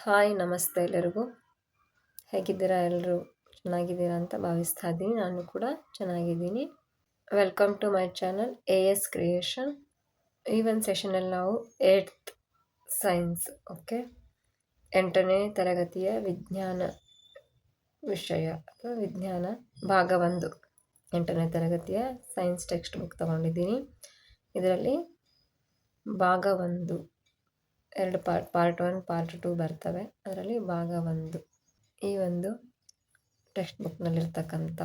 Hi, ನಮಸ್ತೆ ಎಲ್ಲರಿಗೂ. ಹೇಗಿದ್ದೀರಾ? ಎಲ್ಲರೂ ಚೆನ್ನಾಗಿದ್ದೀರಾ ಅಂತ ಭಾವಿಸ್ತಾ ಇದ್ದೀನಿ. ನಾನು ಕೂಡ ಚೆನ್ನಾಗಿದ್ದೀನಿ. Welcome to my channel A S creation ಈ ಒಂದು ಸೆಷನಲ್ಲಿ ನಾವು ಏಟ್ತ್ ಸೈನ್ಸ್ ಓಕೆ ಎಂಟನೇ ತರಗತಿಯ ವಿಜ್ಞಾನ ವಿಷಯ, ಅಥವಾ ವಿಜ್ಞಾನ ಭಾಗ ಒಂದು. ಎಂಟನೇ ತರಗತಿಯ ಸೈನ್ಸ್ ಟೆಕ್ಸ್ಟ್ ಬುಕ್ ತಗೊಂಡಿದ್ದೀನಿ. ಇದರಲ್ಲಿ ಭಾಗ ಒಂದು. ಎರಡು part part one part two ಬರ್ತವೆ. ಅದರಲ್ಲಿ ಭಾಗ ಒಂದು. ಈ ಒಂದು ಟೆಕ್ಸ್ಟ್ ಬುಕ್ನಲ್ಲಿರ್ತಕ್ಕಂಥ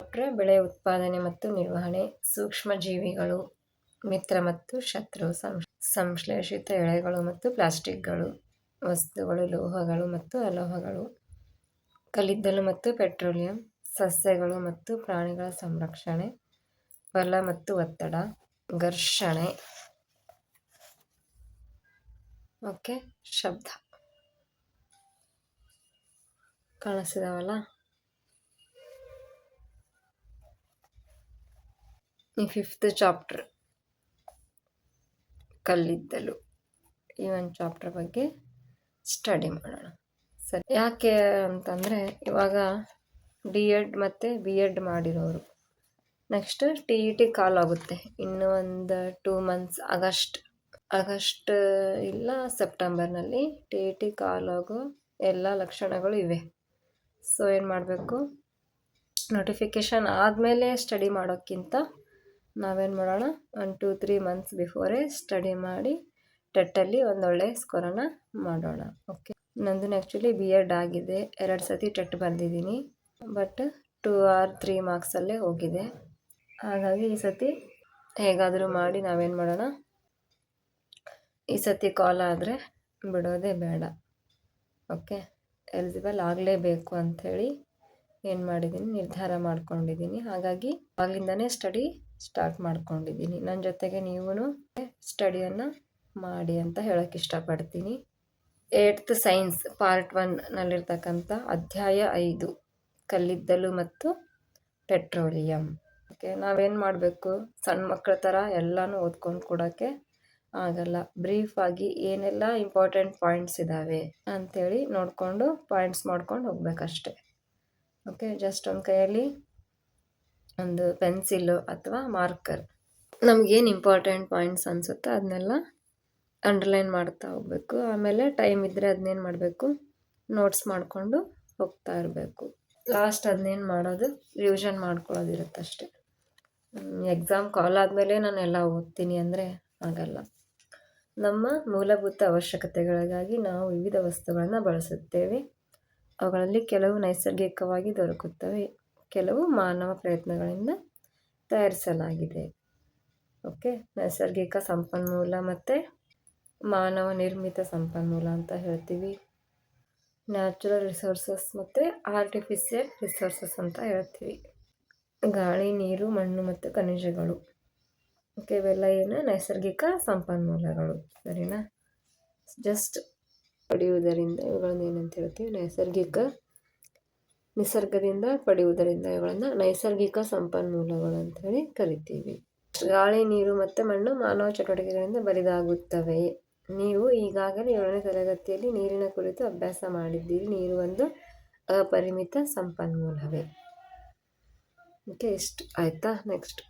ಕೊಟ್ಟರೆ ಬೆಳೆ ಉತ್ಪಾದನೆ ಮತ್ತು ನಿರ್ವಹಣೆ, ಸೂಕ್ಷ್ಮ ಜೀವಿಗಳು, ಮಿತ್ರ ಮತ್ತು ಶತ್ರು ಸಂಶ್ಲೇಷಿತ ಎಳೆಗಳು ಮತ್ತು ಪ್ಲಾಸ್ಟಿಕ್ಗಳು, ವಸ್ತುಗಳು, ಲೋಹಗಳು ಮತ್ತು ಅಲೋಹಗಳು, ಕಲ್ಲಿದ್ದಲು ಮತ್ತು ಪೆಟ್ರೋಲಿಯಂ, ಸಸ್ಯಗಳು ಮತ್ತು ಪ್ರಾಣಿಗಳ ಸಂರಕ್ಷಣೆ, ಬಲ ಮತ್ತು ಒತ್ತಡ, ಘರ್ಷಣೆ ಓಕೆ, ಶಬ್ದ. ಕಾಣಿಸ್ತಿದಾವಲ್ಲ? ಈ ಫಿಫ್ತ್ ಚಾಪ್ಟರ್ ಕಲ್ಲಿದ್ದಲು. ಈ ಒಂದು ಚಾಪ್ಟರ್ ಬಗ್ಗೆ ಸ್ಟಡಿ ಮಾಡೋಣ. ಸರಿ. ಯಾಕೆ ಅಂತಂದರೆ, ಇವಾಗ ಡಿ ಎಡ್ ಮತ್ತು ಬಿ ಎಡ್ ಮಾಡಿರೋರು. Next T E T call ಆಗುತ್ತೆ. ಇನ್ನೂ ಒಂದು ಟೂ ಮಂತ್ಸ್ ಆಗಸ್ಟ್ ಆಗಸ್ಟ್, ಇಲ್ಲ ಸೆಪ್ಟೆಂಬರ್ನಲ್ಲಿ ಟಿ ಟಿ ಕಾಲಾಗೋ ಎಲ್ಲ ಲಕ್ಷಣಗಳು ಇವೆ. ಸೊ, ಏನು ಮಾಡಬೇಕು? ನೋಟಿಫಿಕೇಷನ್ ಆದಮೇಲೆ ಸ್ಟಡಿ ಮಾಡೋಕ್ಕಿಂತ ನಾವೇನು ಮಾಡೋಣ? ಒನ್ ಟೂ ತ್ರೀ ಮಂತ್ಸ್ ಬಿಫೋರೇ ಸ್ಟಡಿ ಮಾಡಿ ಟೆಟ್ಟಲ್ಲಿ ಒಂದೊಳ್ಳೆ ಸ್ಕೋರನ್ನು ಮಾಡೋಣ. ಓಕೆ ನಂದು ಆ್ಯಕ್ಚುಲಿ ಬಿ ಎಡ್ ಆಗಿದೆ. ಎರಡು ಸತಿ ಟೆಟ್ ಬಂದಿದ್ದೀನಿ ಬಟ್ ಟೂ ಆರ್ ತ್ರೀ ಮಾರ್ಕ್ಸಲ್ಲೇ ಹೋಗಿದೆ. ಹಾಗಾಗಿ ಈ ಸತಿ ಹೇಗಾದರೂ ಮಾಡಿ ನಾವೇನು ಮಾಡೋಣ? ಈ ಸತಿ ಕಾಲ್ ಆದರೆ ಬಿಡೋದೇ ಬೇಡ. ಓಕೆ ಎಲಿಜಿಬಲ್ ಆಗಲೇಬೇಕು ಅಂಥೇಳಿ ಏನು ಮಾಡಿದ್ದೀನಿ ನಿರ್ಧಾರ ಮಾಡ್ಕೊಂಡಿದ್ದೀನಿ ಹಾಗಾಗಿ ಅಲ್ಲಿಂದನೇ ಸ್ಟಡಿ ಸ್ಟಾರ್ಟ್ ಮಾಡ್ಕೊಂಡಿದ್ದೀನಿ ನನ್ನ ಜೊತೆಗೆ ನೀವು ಸ್ಟಡಿಯನ್ನು ಮಾಡಿ ಅಂತ ಹೇಳೋಕ್ಕೆ ಇಷ್ಟಪಡ್ತೀನಿ. ಏಟ್ತ್ ಸೈನ್ಸ್ ಪಾರ್ಟ್ ಒನ್ನಲ್ಲಿರ್ತಕ್ಕಂಥ ಅಧ್ಯಾಯ ಐದು, ಕಲ್ಲಿದ್ದಲು ಮತ್ತು ಪೆಟ್ರೋಲಿಯಂ. ಓಕೆ ನಾವೇನು ಮಾಡಬೇಕು? ಸಣ್ಣ ಮಕ್ಕಳ ಥರ ಎಲ್ಲನೂ ಓದ್ಕೊಂಡು ಕೊಡೋಕ್ಕೆ ಆಗಲ್ಲ. ಬ್ರೀಫ್ ಆಗಿ ಏನೆಲ್ಲ ಇಂಪಾರ್ಟೆಂಟ್ ಪಾಯಿಂಟ್ಸ್ ಇದ್ದಾವೆ ಅಂಥೇಳಿ ನೋಡಿಕೊಂಡು ಪಾಯಿಂಟ್ಸ್ ಮಾಡ್ಕೊಂಡು ಹೋಗ್ಬೇಕಷ್ಟೆ. ಓಕೆ, ಜಸ್ಟ್ ಒಂದು ಕೈಯಲ್ಲಿ ಒಂದು ಪೆನ್ಸಿಲ್ಲು ಅಥವಾ ಮಾರ್ಕರ್. ನಮಗೇನು ಇಂಪಾರ್ಟೆಂಟ್ ಪಾಯಿಂಟ್ಸ್ ಅನಿಸುತ್ತೋ ಅದನ್ನೆಲ್ಲ ಅಂಡರ್ಲೈನ್ ಮಾಡ್ತಾ ಹೋಗಬೇಕು. ಆಮೇಲೆ ಟೈಮ್ ಇದ್ದರೆ ಅದನ್ನೇನು ಮಾಡಬೇಕು? ನೋಟ್ಸ್ ಮಾಡಿಕೊಂಡು ಹೋಗ್ತಾ ಇರಬೇಕು. ಲಾಸ್ಟ್ ಅದನ್ನೇನು ಮಾಡೋದು? ರಿವಿಷನ್ ಮಾಡ್ಕೊಳ್ಳೋದಿರುತ್ತಷ್ಟೆ. ಎಕ್ಸಾಮ್ ಕಾಲ್ ಆದಮೇಲೆ ನಾನು ಎಲ್ಲ ಓದ್ತೀನಿ ಅಂದರೆ ಆಗಲ್ಲ. ನಮ್ಮ ಮೂಲಭೂತ ಅವಶ್ಯಕತೆಗಳಿಗಾಗಿ ನಾವು ವಿವಿಧ ವಸ್ತುಗಳನ್ನು ಬಳಸುತ್ತೇವೆ. ಅವುಗಳಲ್ಲಿ ಕೆಲವು ನೈಸರ್ಗಿಕವಾಗಿ ದೊರಕುತ್ತವೆ. ಕೆಲವು ಮಾನವ ಪ್ರಯತ್ನಗಳಿಂದ ತಯಾರಿಸಲಾಗಿದೆ. ಓಕೆ? ನೈಸರ್ಗಿಕ ಸಂಪನ್ಮೂಲ ಮತ್ತು ಮಾನವ ನಿರ್ಮಿತ ಸಂಪನ್ಮೂಲ ಅಂತ ಹೇಳ್ತೀವಿ. ನ್ಯಾಚುರಲ್ ರಿಸೋರ್ಸಸ್ ಮತ್ತು ಆರ್ಟಿಫಿಷಿಯಲ್ ರಿಸೋರ್ಸಸ್ ಅಂತ ಹೇಳ್ತೀವಿ. ಗಾಳಿ, ನೀರು, ಮಣ್ಣು ಮತ್ತು ಖನಿಜಗಳು. ಓಕೆ ಇವೆಲ್ಲ ಏನು ನೈಸರ್ಗಿಕ ಸಂಪನ್ಮೂಲಗಳು, ಸರಿನಾ? ಜಸ್ಟ್ ಪಡೆಯುವುದರಿಂದ ಇವುಗಳನ್ನು ಏನಂತ ಹೇಳ್ತೀವಿ? ನೈಸರ್ಗಿಕ ನಿಸರ್ಗದಿಂದ ಪಡೆಯುವುದರಿಂದ ಇವುಗಳನ್ನು ನೈಸರ್ಗಿಕ ಸಂಪನ್ಮೂಲಗಳು ಅಂಥೇಳಿ ಕರಿತೀವಿ. ಗಾಳಿ, ನೀರು ಮತ್ತು ಮಣ್ಣು ಮಾನವ ಚಟುವಟಿಕೆಗಳಿಂದ ಬರಿದಾಗುತ್ತವೆ. ನೀವು ಈಗಾಗಲೇ ಏಳನೇ ತರಗತಿಯಲ್ಲಿ ನೀರಿನ ಕುರಿತು ಅಭ್ಯಾಸ ಮಾಡಿದ್ದೀರಿ. ನೀರು ಒಂದು ಅಪರಿಮಿತ ಸಂಪನ್ಮೂಲವೇ. ಓಕೆ ಇಷ್ಟು. ಆಯಿತಾ? ನೆಕ್ಸ್ಟ್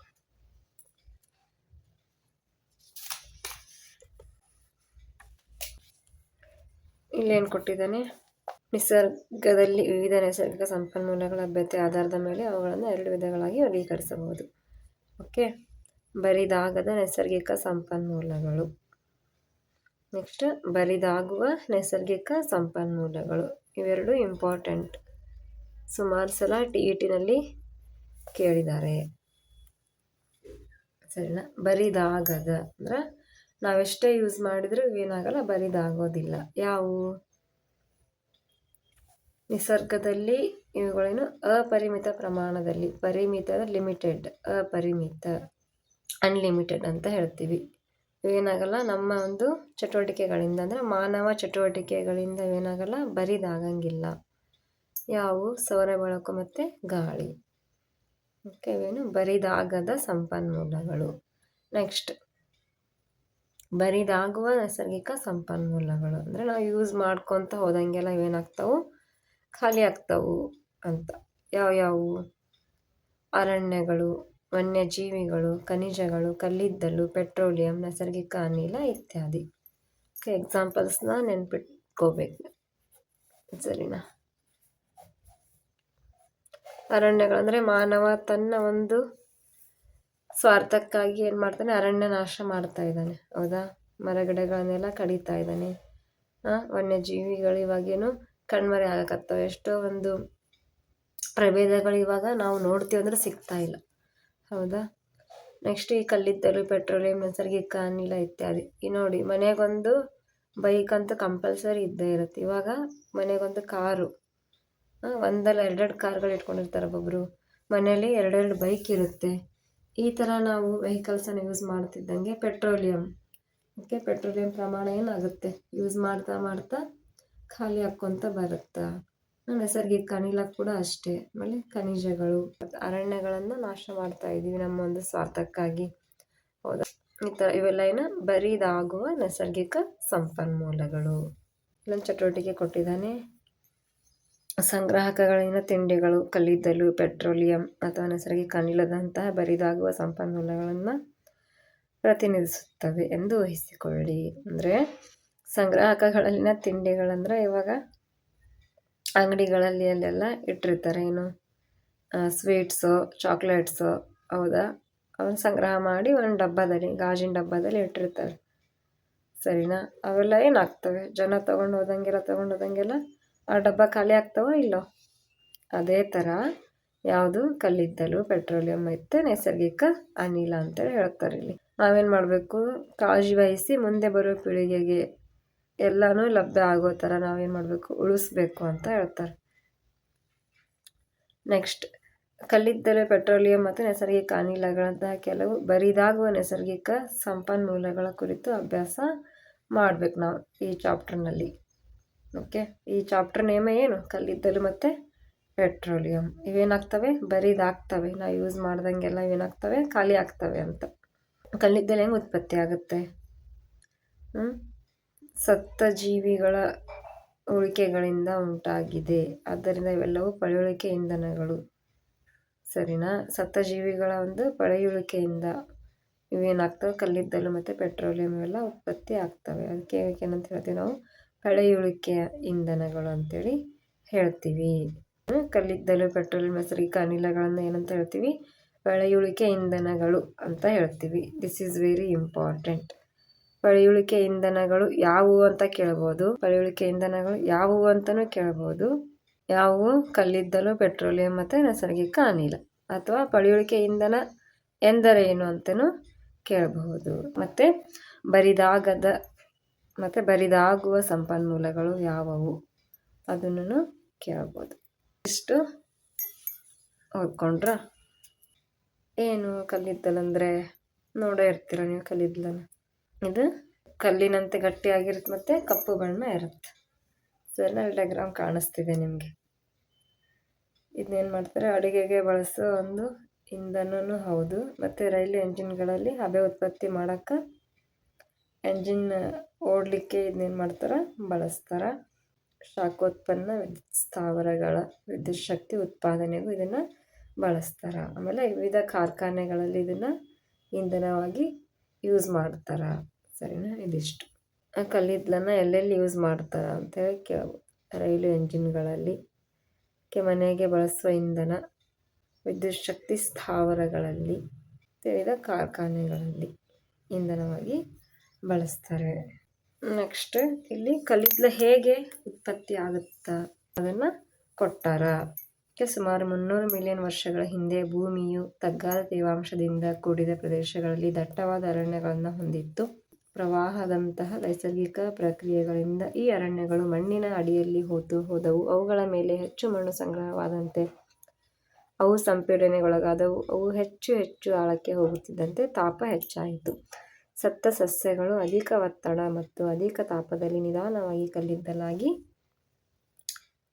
ಇಲ್ಲೇನು ಕೊಟ್ಟಿದ್ದಾನೆ? ನಿಸರ್ಗದಲ್ಲಿ ವಿವಿಧ ನೈಸರ್ಗಿಕ ಸಂಪನ್ಮೂಲಗಳ ಲಭ್ಯತೆ ಆಧಾರದ ಮೇಲೆ ಅವುಗಳನ್ನು ಎರಡು ವಿಧಗಳಾಗಿ ವರ್ಗೀಕರಿಸಬಹುದು. ಓಕೆ? ಬರಿದಾಗದ ನೈಸರ್ಗಿಕ ಸಂಪನ್ಮೂಲಗಳು. ನೆಕ್ಸ್ಟ್, ಬರಿದಾಗುವ ನೈಸರ್ಗಿಕ ಸಂಪನ್ಮೂಲಗಳು. ಇವೆರಡು ಇಂಪಾರ್ಟೆಂಟ್. ಸುಮಾರು ಸಲ ಟಿ ಇ ಟಿನಲ್ಲಿ ಕೇಳಿದ್ದಾರೆ. ಸರಿನಾ? ಬರಿದಾಗದ ಅಂದ್ರೆ ನಾವೆಷ್ಟೇ ಯೂಸ್ ಮಾಡಿದರೂ ಏನಾಗಲ್ಲ, ಬರಿದಾಗೋದಿಲ್ಲ. ಯಾವುವು ನಿಸರ್ಗದಲ್ಲಿ ಇವುಗಳೇನು? ಅಪರಿಮಿತ ಪ್ರಮಾಣದಲ್ಲಿ, ಪರಿಮಿತ ಲಿಮಿಟೆಡ್ ಅಪರಿಮಿತ ಅನ್ಲಿಮಿಟೆಡ್ ಅಂತ ಹೇಳ್ತೀವಿ. ಏನಾಗಲ್ಲ, ನಮ್ಮ ಒಂದು ಚಟುವಟಿಕೆಗಳಿಂದ ಅಂದರೆ ಮಾನವ ಚಟುವಟಿಕೆಗಳಿಂದ ಏನಾಗಲ್ಲ, ಬರಿದಾಗಂಗಿಲ್ಲ. ಯಾವುವು ಸೌರ ಬೆಳಕು ಮತ್ತು ಗಾಳಿ. ಓಕೆ ಇವೇನು ಬರಿದಾಗದ ಸಂಪನ್ಮೂಲಗಳು. ನೆಕ್ಸ್ಟ್ ಬರಿದಾಗುವ ನೈಸರ್ಗಿಕ ಸಂಪನ್ಮೂಲಗಳು. ಅಂದರೆ ನಾವು ಯೂಸ್ ಮಾಡ್ಕೊತ ಹೋದಂಗೆಲ್ಲ ಇವೇನಾಗ್ತಾವು ಖಾಲಿ ಆಗ್ತಾವು ಅಂತ. ಯಾವ್ಯಾವು? ಅರಣ್ಯಗಳು, ವನ್ಯಜೀವಿಗಳು, ಖನಿಜಗಳು, ಕಲ್ಲಿದ್ದಲು, ಪೆಟ್ರೋಲಿಯಂ, ನೈಸರ್ಗಿಕ ಅನಿಲ ಇತ್ಯಾದಿ. ಎಕ್ಸಾಂಪಲ್ಸ್ನ ನೆನ್ಪಿಟ್ಕೋಬೇಕು. ಸರಿನಾ? ಅರಣ್ಯಗಳಂದರೆ ಮಾನವ ತನ್ನ ಒಂದು ಸ್ವಾರ್ಥಕ್ಕಾಗಿ ಏನು ಮಾಡ್ತಾನೆ? ಅರಣ್ಯ ನಾಶ ಮಾಡ್ತಾ ಇದ್ದಾನೆ. ಹೌದಾ? ಮರಗಿಡಗಳನ್ನೆಲ್ಲ ಕಡಿತಾ ಇದ್ದಾನೆ. ವನ್ಯಜೀವಿಗಳು ಇವಾಗೇನು ಕಣ್ಮರೆ ಆಗಕತ್ತವೆ ಎಷ್ಟೋ ಒಂದು ಪ್ರಭೇದಗಳು ಇವಾಗ ನಾವು ನೋಡ್ತೀವಿ ಅಂದ್ರೆ ಸಿಗ್ತಾ ಇಲ್ಲ. ಹೌದಾ? ನೆಕ್ಸ್ಟ್ ಈ ಕಲ್ಲಿದ್ದಲು, ಪೆಟ್ರೋಲಿಯಂ, ನೈಸರ್ಗಿಕ ಅನಿಲ ಇತ್ಯಾದಿ. ಈ ನೋಡಿ, ಮನೆಗೊಂದು ಬೈಕ್ ಅಂತೂ ಕಂಪಲ್ಸರಿ ಇದ್ದೇ ಇರುತ್ತೆ. ಇವಾಗ ಮನೆಗೊಂದು ಕಾರು. ಒಂದಲ್ಲ, ಎರಡೆರಡು ಕಾರ್ಗಳು ಇಟ್ಕೊಂಡಿರ್ತಾರೆ ಒಬ್ಬೊಬ್ಬರು ಮನೇಲಿ ಎರಡೆರಡು ಬೈಕ್ ಇರುತ್ತೆ. ಈ ಥರ ನಾವು ವೆಹಿಕಲ್ಸನ್ನು ಯೂಸ್ ಮಾಡ್ತಿದ್ದಂಗೆ ಪೆಟ್ರೋಲಿಯಂ ಓಕೆ ಪೆಟ್ರೋಲಿಯಂ ಪ್ರಮಾಣ ಏನಾಗುತ್ತೆ? ಯೂಸ್ ಮಾಡ್ತಾ ಮಾಡ್ತಾ ಖಾಲಿ ಹಾಕ್ಕೊತ ಬರುತ್ತಾ? ನೈಸರ್ಗಿಕ ಅನಿಲ ಕೂಡ ಅಷ್ಟೇ. ಆಮೇಲೆ ಖನಿಜಗಳು, ಅರಣ್ಯಗಳನ್ನು ನಾಶ ಮಾಡ್ತಾ ಇದ್ದೀವಿ ನಮ್ಮ ಒಂದು ಸ್ವಾರ್ಥಕ್ಕಾಗಿ. ಹೌದಾ? ಈ ಥರ ಇವೆಲ್ಲ ಏನು ಬರೀದಾಗುವ ನೈಸರ್ಗಿಕ ಸಂಪನ್ಮೂಲಗಳು. ಇಲ್ಲೊಂದು ಚಟುವಟಿಕೆ ಕೊಟ್ಟಿದ್ದಾನೆ. ಸಂಗ್ರಾಹಕಗಳಿಂದ ತಿಂಡಿಗಳು, ಕಲ್ಲಿದ್ದಲು, ಪೆಟ್ರೋಲಿಯಂ ಅಥವಾ ನೈಸರ್ಗಿಕ ಅನಿಲದಂತಹ ಬರಿದಾಗುವ ಸಂಪನ್ಮೂಲಗಳನ್ನು ಪ್ರತಿನಿಧಿಸುತ್ತವೆ ಎಂದು ಊಹಿಸಿಕೊಳ್ಳಿ. ಅಂದರೆ ಸಂಗ್ರಾಹಕಗಳಲ್ಲಿನ ತಿಂಡಿಗಳಂದರೆ ಇವಾಗ ಅಂಗಡಿಗಳಲ್ಲಿ ಅಲ್ಲೆಲ್ಲ ಇಟ್ಟಿರ್ತಾರೆ. ಏನು ಸ್ವೀಟ್ಸು ಚಾಕ್ಲೇಟ್ಸು ಹೌದಾ? ಅವನ್ನ ಸಂಗ್ರಹ ಮಾಡಿ ಒಂದು ಡಬ್ಬದಲ್ಲಿ, ಗಾಜಿನ ಡಬ್ಬದಲ್ಲಿ ಇಟ್ಟಿರ್ತಾರೆ. ಸರಿನಾ? ಅವೆಲ್ಲ ಏನಾಗ್ತವೆ? ಜನ ತೊಗೊಂಡು ಹೋದಂಗೆಲ್ಲ ತೊಗೊಂಡು ಹೋದಂಗೆಲ್ಲ ಆ ಡಬ್ಬ ಖಾಲಿ ಆಗ್ತಾವೋ ಇಲ್ಲೋ? ಅದೇ ಥರ ಯಾವುದು ಕಲ್ಲಿದ್ದಲು, ಪೆಟ್ರೋಲಿಯಂ ಮತ್ತು ನೈಸರ್ಗಿಕ ಅನಿಲ ಅಂತೇಳಿ ಹೇಳ್ತಾರೆ ಇಲ್ಲಿ. ನಾವೇನು ಮಾಡಬೇಕು? ಕಾಳಜಿ ವಹಿಸಿ ಮುಂದೆ ಬರೋ ಪೀಳಿಗೆಗೆ ಎಲ್ಲನೂ ಲಭ್ಯ ಆಗೋ ಥರ ನಾವೇನು ಮಾಡಬೇಕು? ಉಳಿಸ್ಬೇಕು ಅಂತ ಹೇಳ್ತಾರೆ. ನೆಕ್ಸ್ಟ್ ಕಲ್ಲಿದ್ದಲು, ಪೆಟ್ರೋಲಿಯಂ ಮತ್ತು ನೈಸರ್ಗಿಕ ಅನಿಲಗಳಂತಹ ಕೆಲವು ಬರಿದಾಗುವ ನೈಸರ್ಗಿಕ ಸಂಪನ್ಮೂಲಗಳ ಕುರಿತು ಅಭ್ಯಾಸ ಮಾಡ್ಬೇಕು ನಾವು ಈ ಚಾಪ್ಟರ್ನಲ್ಲಿ ಓಕೆ, ಈ ಚಾಪ್ಟರ್ ನೇಮ ಏನು? ಕಲ್ಲಿದ್ದಲು ಮತ್ತು ಪೆಟ್ರೋಲಿಯಂ ಇವೇನಾಗ್ತವೆ? ಬರೀದಾಗ್ತವೆ ನಾವು ಯೂಸ್ ಮಾಡ್ದಂಗೆಲ್ಲ ಏನಾಗ್ತವೆ ಖಾಲಿ ಆಗ್ತವೆ ಅಂತ. ಕಲ್ಲಿದ್ದಲು ಹೆಂಗೆ ಉತ್ಪತ್ತಿ ಆಗುತ್ತೆ? ಸತ್ತ ಜೀವಿಗಳ ಉಳಿಕೆಗಳಿಂದ ಉಂಟಾಗಿದೆ. ಆದ್ದರಿಂದ ಇವೆಲ್ಲವೂ ಪಳೆಯುಳಿಕೆ ಇಂಧನಗಳು. ಸರಿನಾ? ಸತ್ತ ಜೀವಿಗಳ ಒಂದು ಪಳೆಯುಳಿಕೆಯಿಂದ ಇವೇನಾಗ್ತವೆ? ಕಲ್ಲಿದ್ದಲು ಮತ್ತು ಪೆಟ್ರೋಲಿಯಂ ಇವೆಲ್ಲ ಉತ್ಪತ್ತಿ ಆಗ್ತವೆ. ಅದಕ್ಕೆ ಏನಂತ ಹೇಳ್ತೀವಿ ನಾವು? ಪಳೆಯುಳಿಕೆಯ ಇಂಧನಗಳು ಅಂತೇಳಿ ಹೇಳ್ತೀವಿ. ಕಲ್ಲಿದ್ದಲು, ಪೆಟ್ರೋಲ್ ನೈಸರ್ಗಿಕ ಅನಿಲಗಳನ್ನು ಏನಂತ ಹೇಳ್ತೀವಿ? ಪಳೆಯುಳಿಕೆ ಇಂಧನಗಳು ಅಂತ ಹೇಳ್ತೀವಿ. ದಿಸ್ ಈಸ್ ವೆರಿ ಇಂಪಾರ್ಟೆಂಟ್ ಪಳೆಯುಳಿಕೆ ಇಂಧನಗಳು ಯಾವುವು ಅಂತ ಕೇಳ್ಬೋದು? ಪಳೆಯುಳಿಕೆ ಇಂಧನಗಳು ಯಾವುವು ಅಂತಲೂ ಕೇಳ್ಬೋದು. ಯಾವುವು? ಕಲ್ಲಿದ್ದಲು, ಪೆಟ್ರೋಲಿಯಂ ಮತ್ತು ನೈಸರ್ಗಿಕ ಅನಿಲ ಅಥವಾ ಪಳೆಯುಳಿಕೆ ಇಂಧನ ಎಂದರೇನು ಅಂತಲೂ ಕೇಳಬಹುದು. ಮತ್ತು ಬರಿದಾಗದ ಮತ್ತು ಬರಿದಾಗುವ ಸಂಪನ್ಮೂಲಗಳು ಯಾವುವು? ಅದನ್ನು ಕೇಳ್ಬೋದು. ಇಷ್ಟು ಓದ್ಕೊಂಡ್ರ? ಏನು ಕಲ್ಲಿದ್ದಲಂದರೆ ನೋಡೇ ಇರ್ತೀರ ನೀವು ಕಲ್ಲಿದ್ದಲನ್ನು ಇದು ಕಲ್ಲಿನಂತೆ ಗಟ್ಟಿಯಾಗಿರುತ್ತೆ ಮತ್ತು ಕಪ್ಪು ಬಣ್ಣ ಇರುತ್ತೆ ಎಲ್ಲ ಡಯಾಗ್ರಾಮ್ ಕಾಣಿಸ್ತಿದೆ ನಿಮಗೆ. ಇದನ್ನೇನು ಮಾಡ್ತಾರೆ? ಅಡುಗೆಗೆ ಬಳಸೋ ಒಂದು ಇಂಧನವೂ ಹೌದು. ಮತ್ತು ರೈಲು ಎಂಜಿನ್ಗಳಲ್ಲಿ ಹಬೆ ಉತ್ಪತ್ತಿ ಮಾಡೋಕ್ಕೆ ಎಂಜಿನ್ ಓಡಲಿಕ್ಕೆ ಇದನ್ನೇನು ಮಾಡ್ತಾರೆ? ಬಳಸ್ತಾರೆ. ಶಾಖೋತ್ಪನ್ನ ವಿದ್ಯುತ್ ಸ್ಥಾವರಗಳ ವಿದ್ಯುತ್ ಶಕ್ತಿ ಉತ್ಪಾದನೆಗೂ ಇದನ್ನು ಬಳಸ್ತಾರೆ. ಆಮೇಲೆ ವಿವಿಧ ಕಾರ್ಖಾನೆಗಳಲ್ಲಿ ಇದನ್ನು ಇಂಧನವಾಗಿ ಯೂಸ್ ಮಾಡ್ತಾರೆ. ಸರಿನಾ? ಇದಿಷ್ಟು. ಕಲ್ಲಿದ್ದಲನ್ನು ಎಲ್ಲೆಲ್ಲಿ ಯೂಸ್ ಮಾಡ್ತಾರೆ ಅಂತೇಳಿ ಕೇಳ್ಬೋದು. ರೈಲು ಎಂಜಿನ್ಗಳಲ್ಲಿ ಕೆ ಮನೆಗೆ ಬಳಸುವ ಇಂಧನ ವಿದ್ಯುತ್ ಶಕ್ತಿ ಸ್ಥಾವರಗಳಲ್ಲಿ, ವಿವಿಧ ಕಾರ್ಖಾನೆಗಳಲ್ಲಿ ಇಂಧನವಾಗಿ ಬಳಸ್ತಾರೆ. ನೆಕ್ಸ್ಟ್ ಇಲ್ಲಿ ಕಲ್ಲಿದ್ದಲು ಹೇಗೆ ಉತ್ಪತ್ತಿ ಆಗುತ್ತಾ ಅದನ್ನು ಕೊಟ್ಟಾರ. ಸುಮಾರು ಮುನ್ನೂರು ಮಿಲಿಯನ್ ವರ್ಷಗಳ ಹಿಂದೆ ಭೂಮಿಯು ತಗ್ಗಾದ ತೇವಾಂಶದಿಂದ ಕೂಡಿದ ಪ್ರದೇಶಗಳಲ್ಲಿ ದಟ್ಟವಾದ ಅರಣ್ಯಗಳನ್ನು ಹೊಂದಿತ್ತು. ಪ್ರವಾಹದಂತಹ ನೈಸರ್ಗಿಕ ಪ್ರಕ್ರಿಯೆಗಳಿಂದ ಈ ಅರಣ್ಯಗಳು ಮಣ್ಣಿನ ಅಡಿಯಲ್ಲಿ ಹೋತು ಹೋದವು. ಅವುಗಳ ಮೇಲೆ ಹೆಚ್ಚು ಮಣ್ಣು ಸಂಗ್ರಹವಾದಂತೆ, ಅವು ಸಂಪೀಡನೆಗೊಳಗಾದವು. ಅವು ಹೆಚ್ಚು ಹೆಚ್ಚು ಆಳಕ್ಕೆ ಹೋಗುತ್ತಿದ್ದಂತೆ ತಾಪ ಹೆಚ್ಚಾಯಿತು. ಸತ್ತ ಸಸ್ಯಗಳು ಅಧಿಕ ಒತ್ತಡ ಮತ್ತು ಅಧಿಕ ತಾಪದಲ್ಲಿ ನಿಧಾನವಾಗಿ ಕಲ್ಲಿದ್ದಲಾಗಿ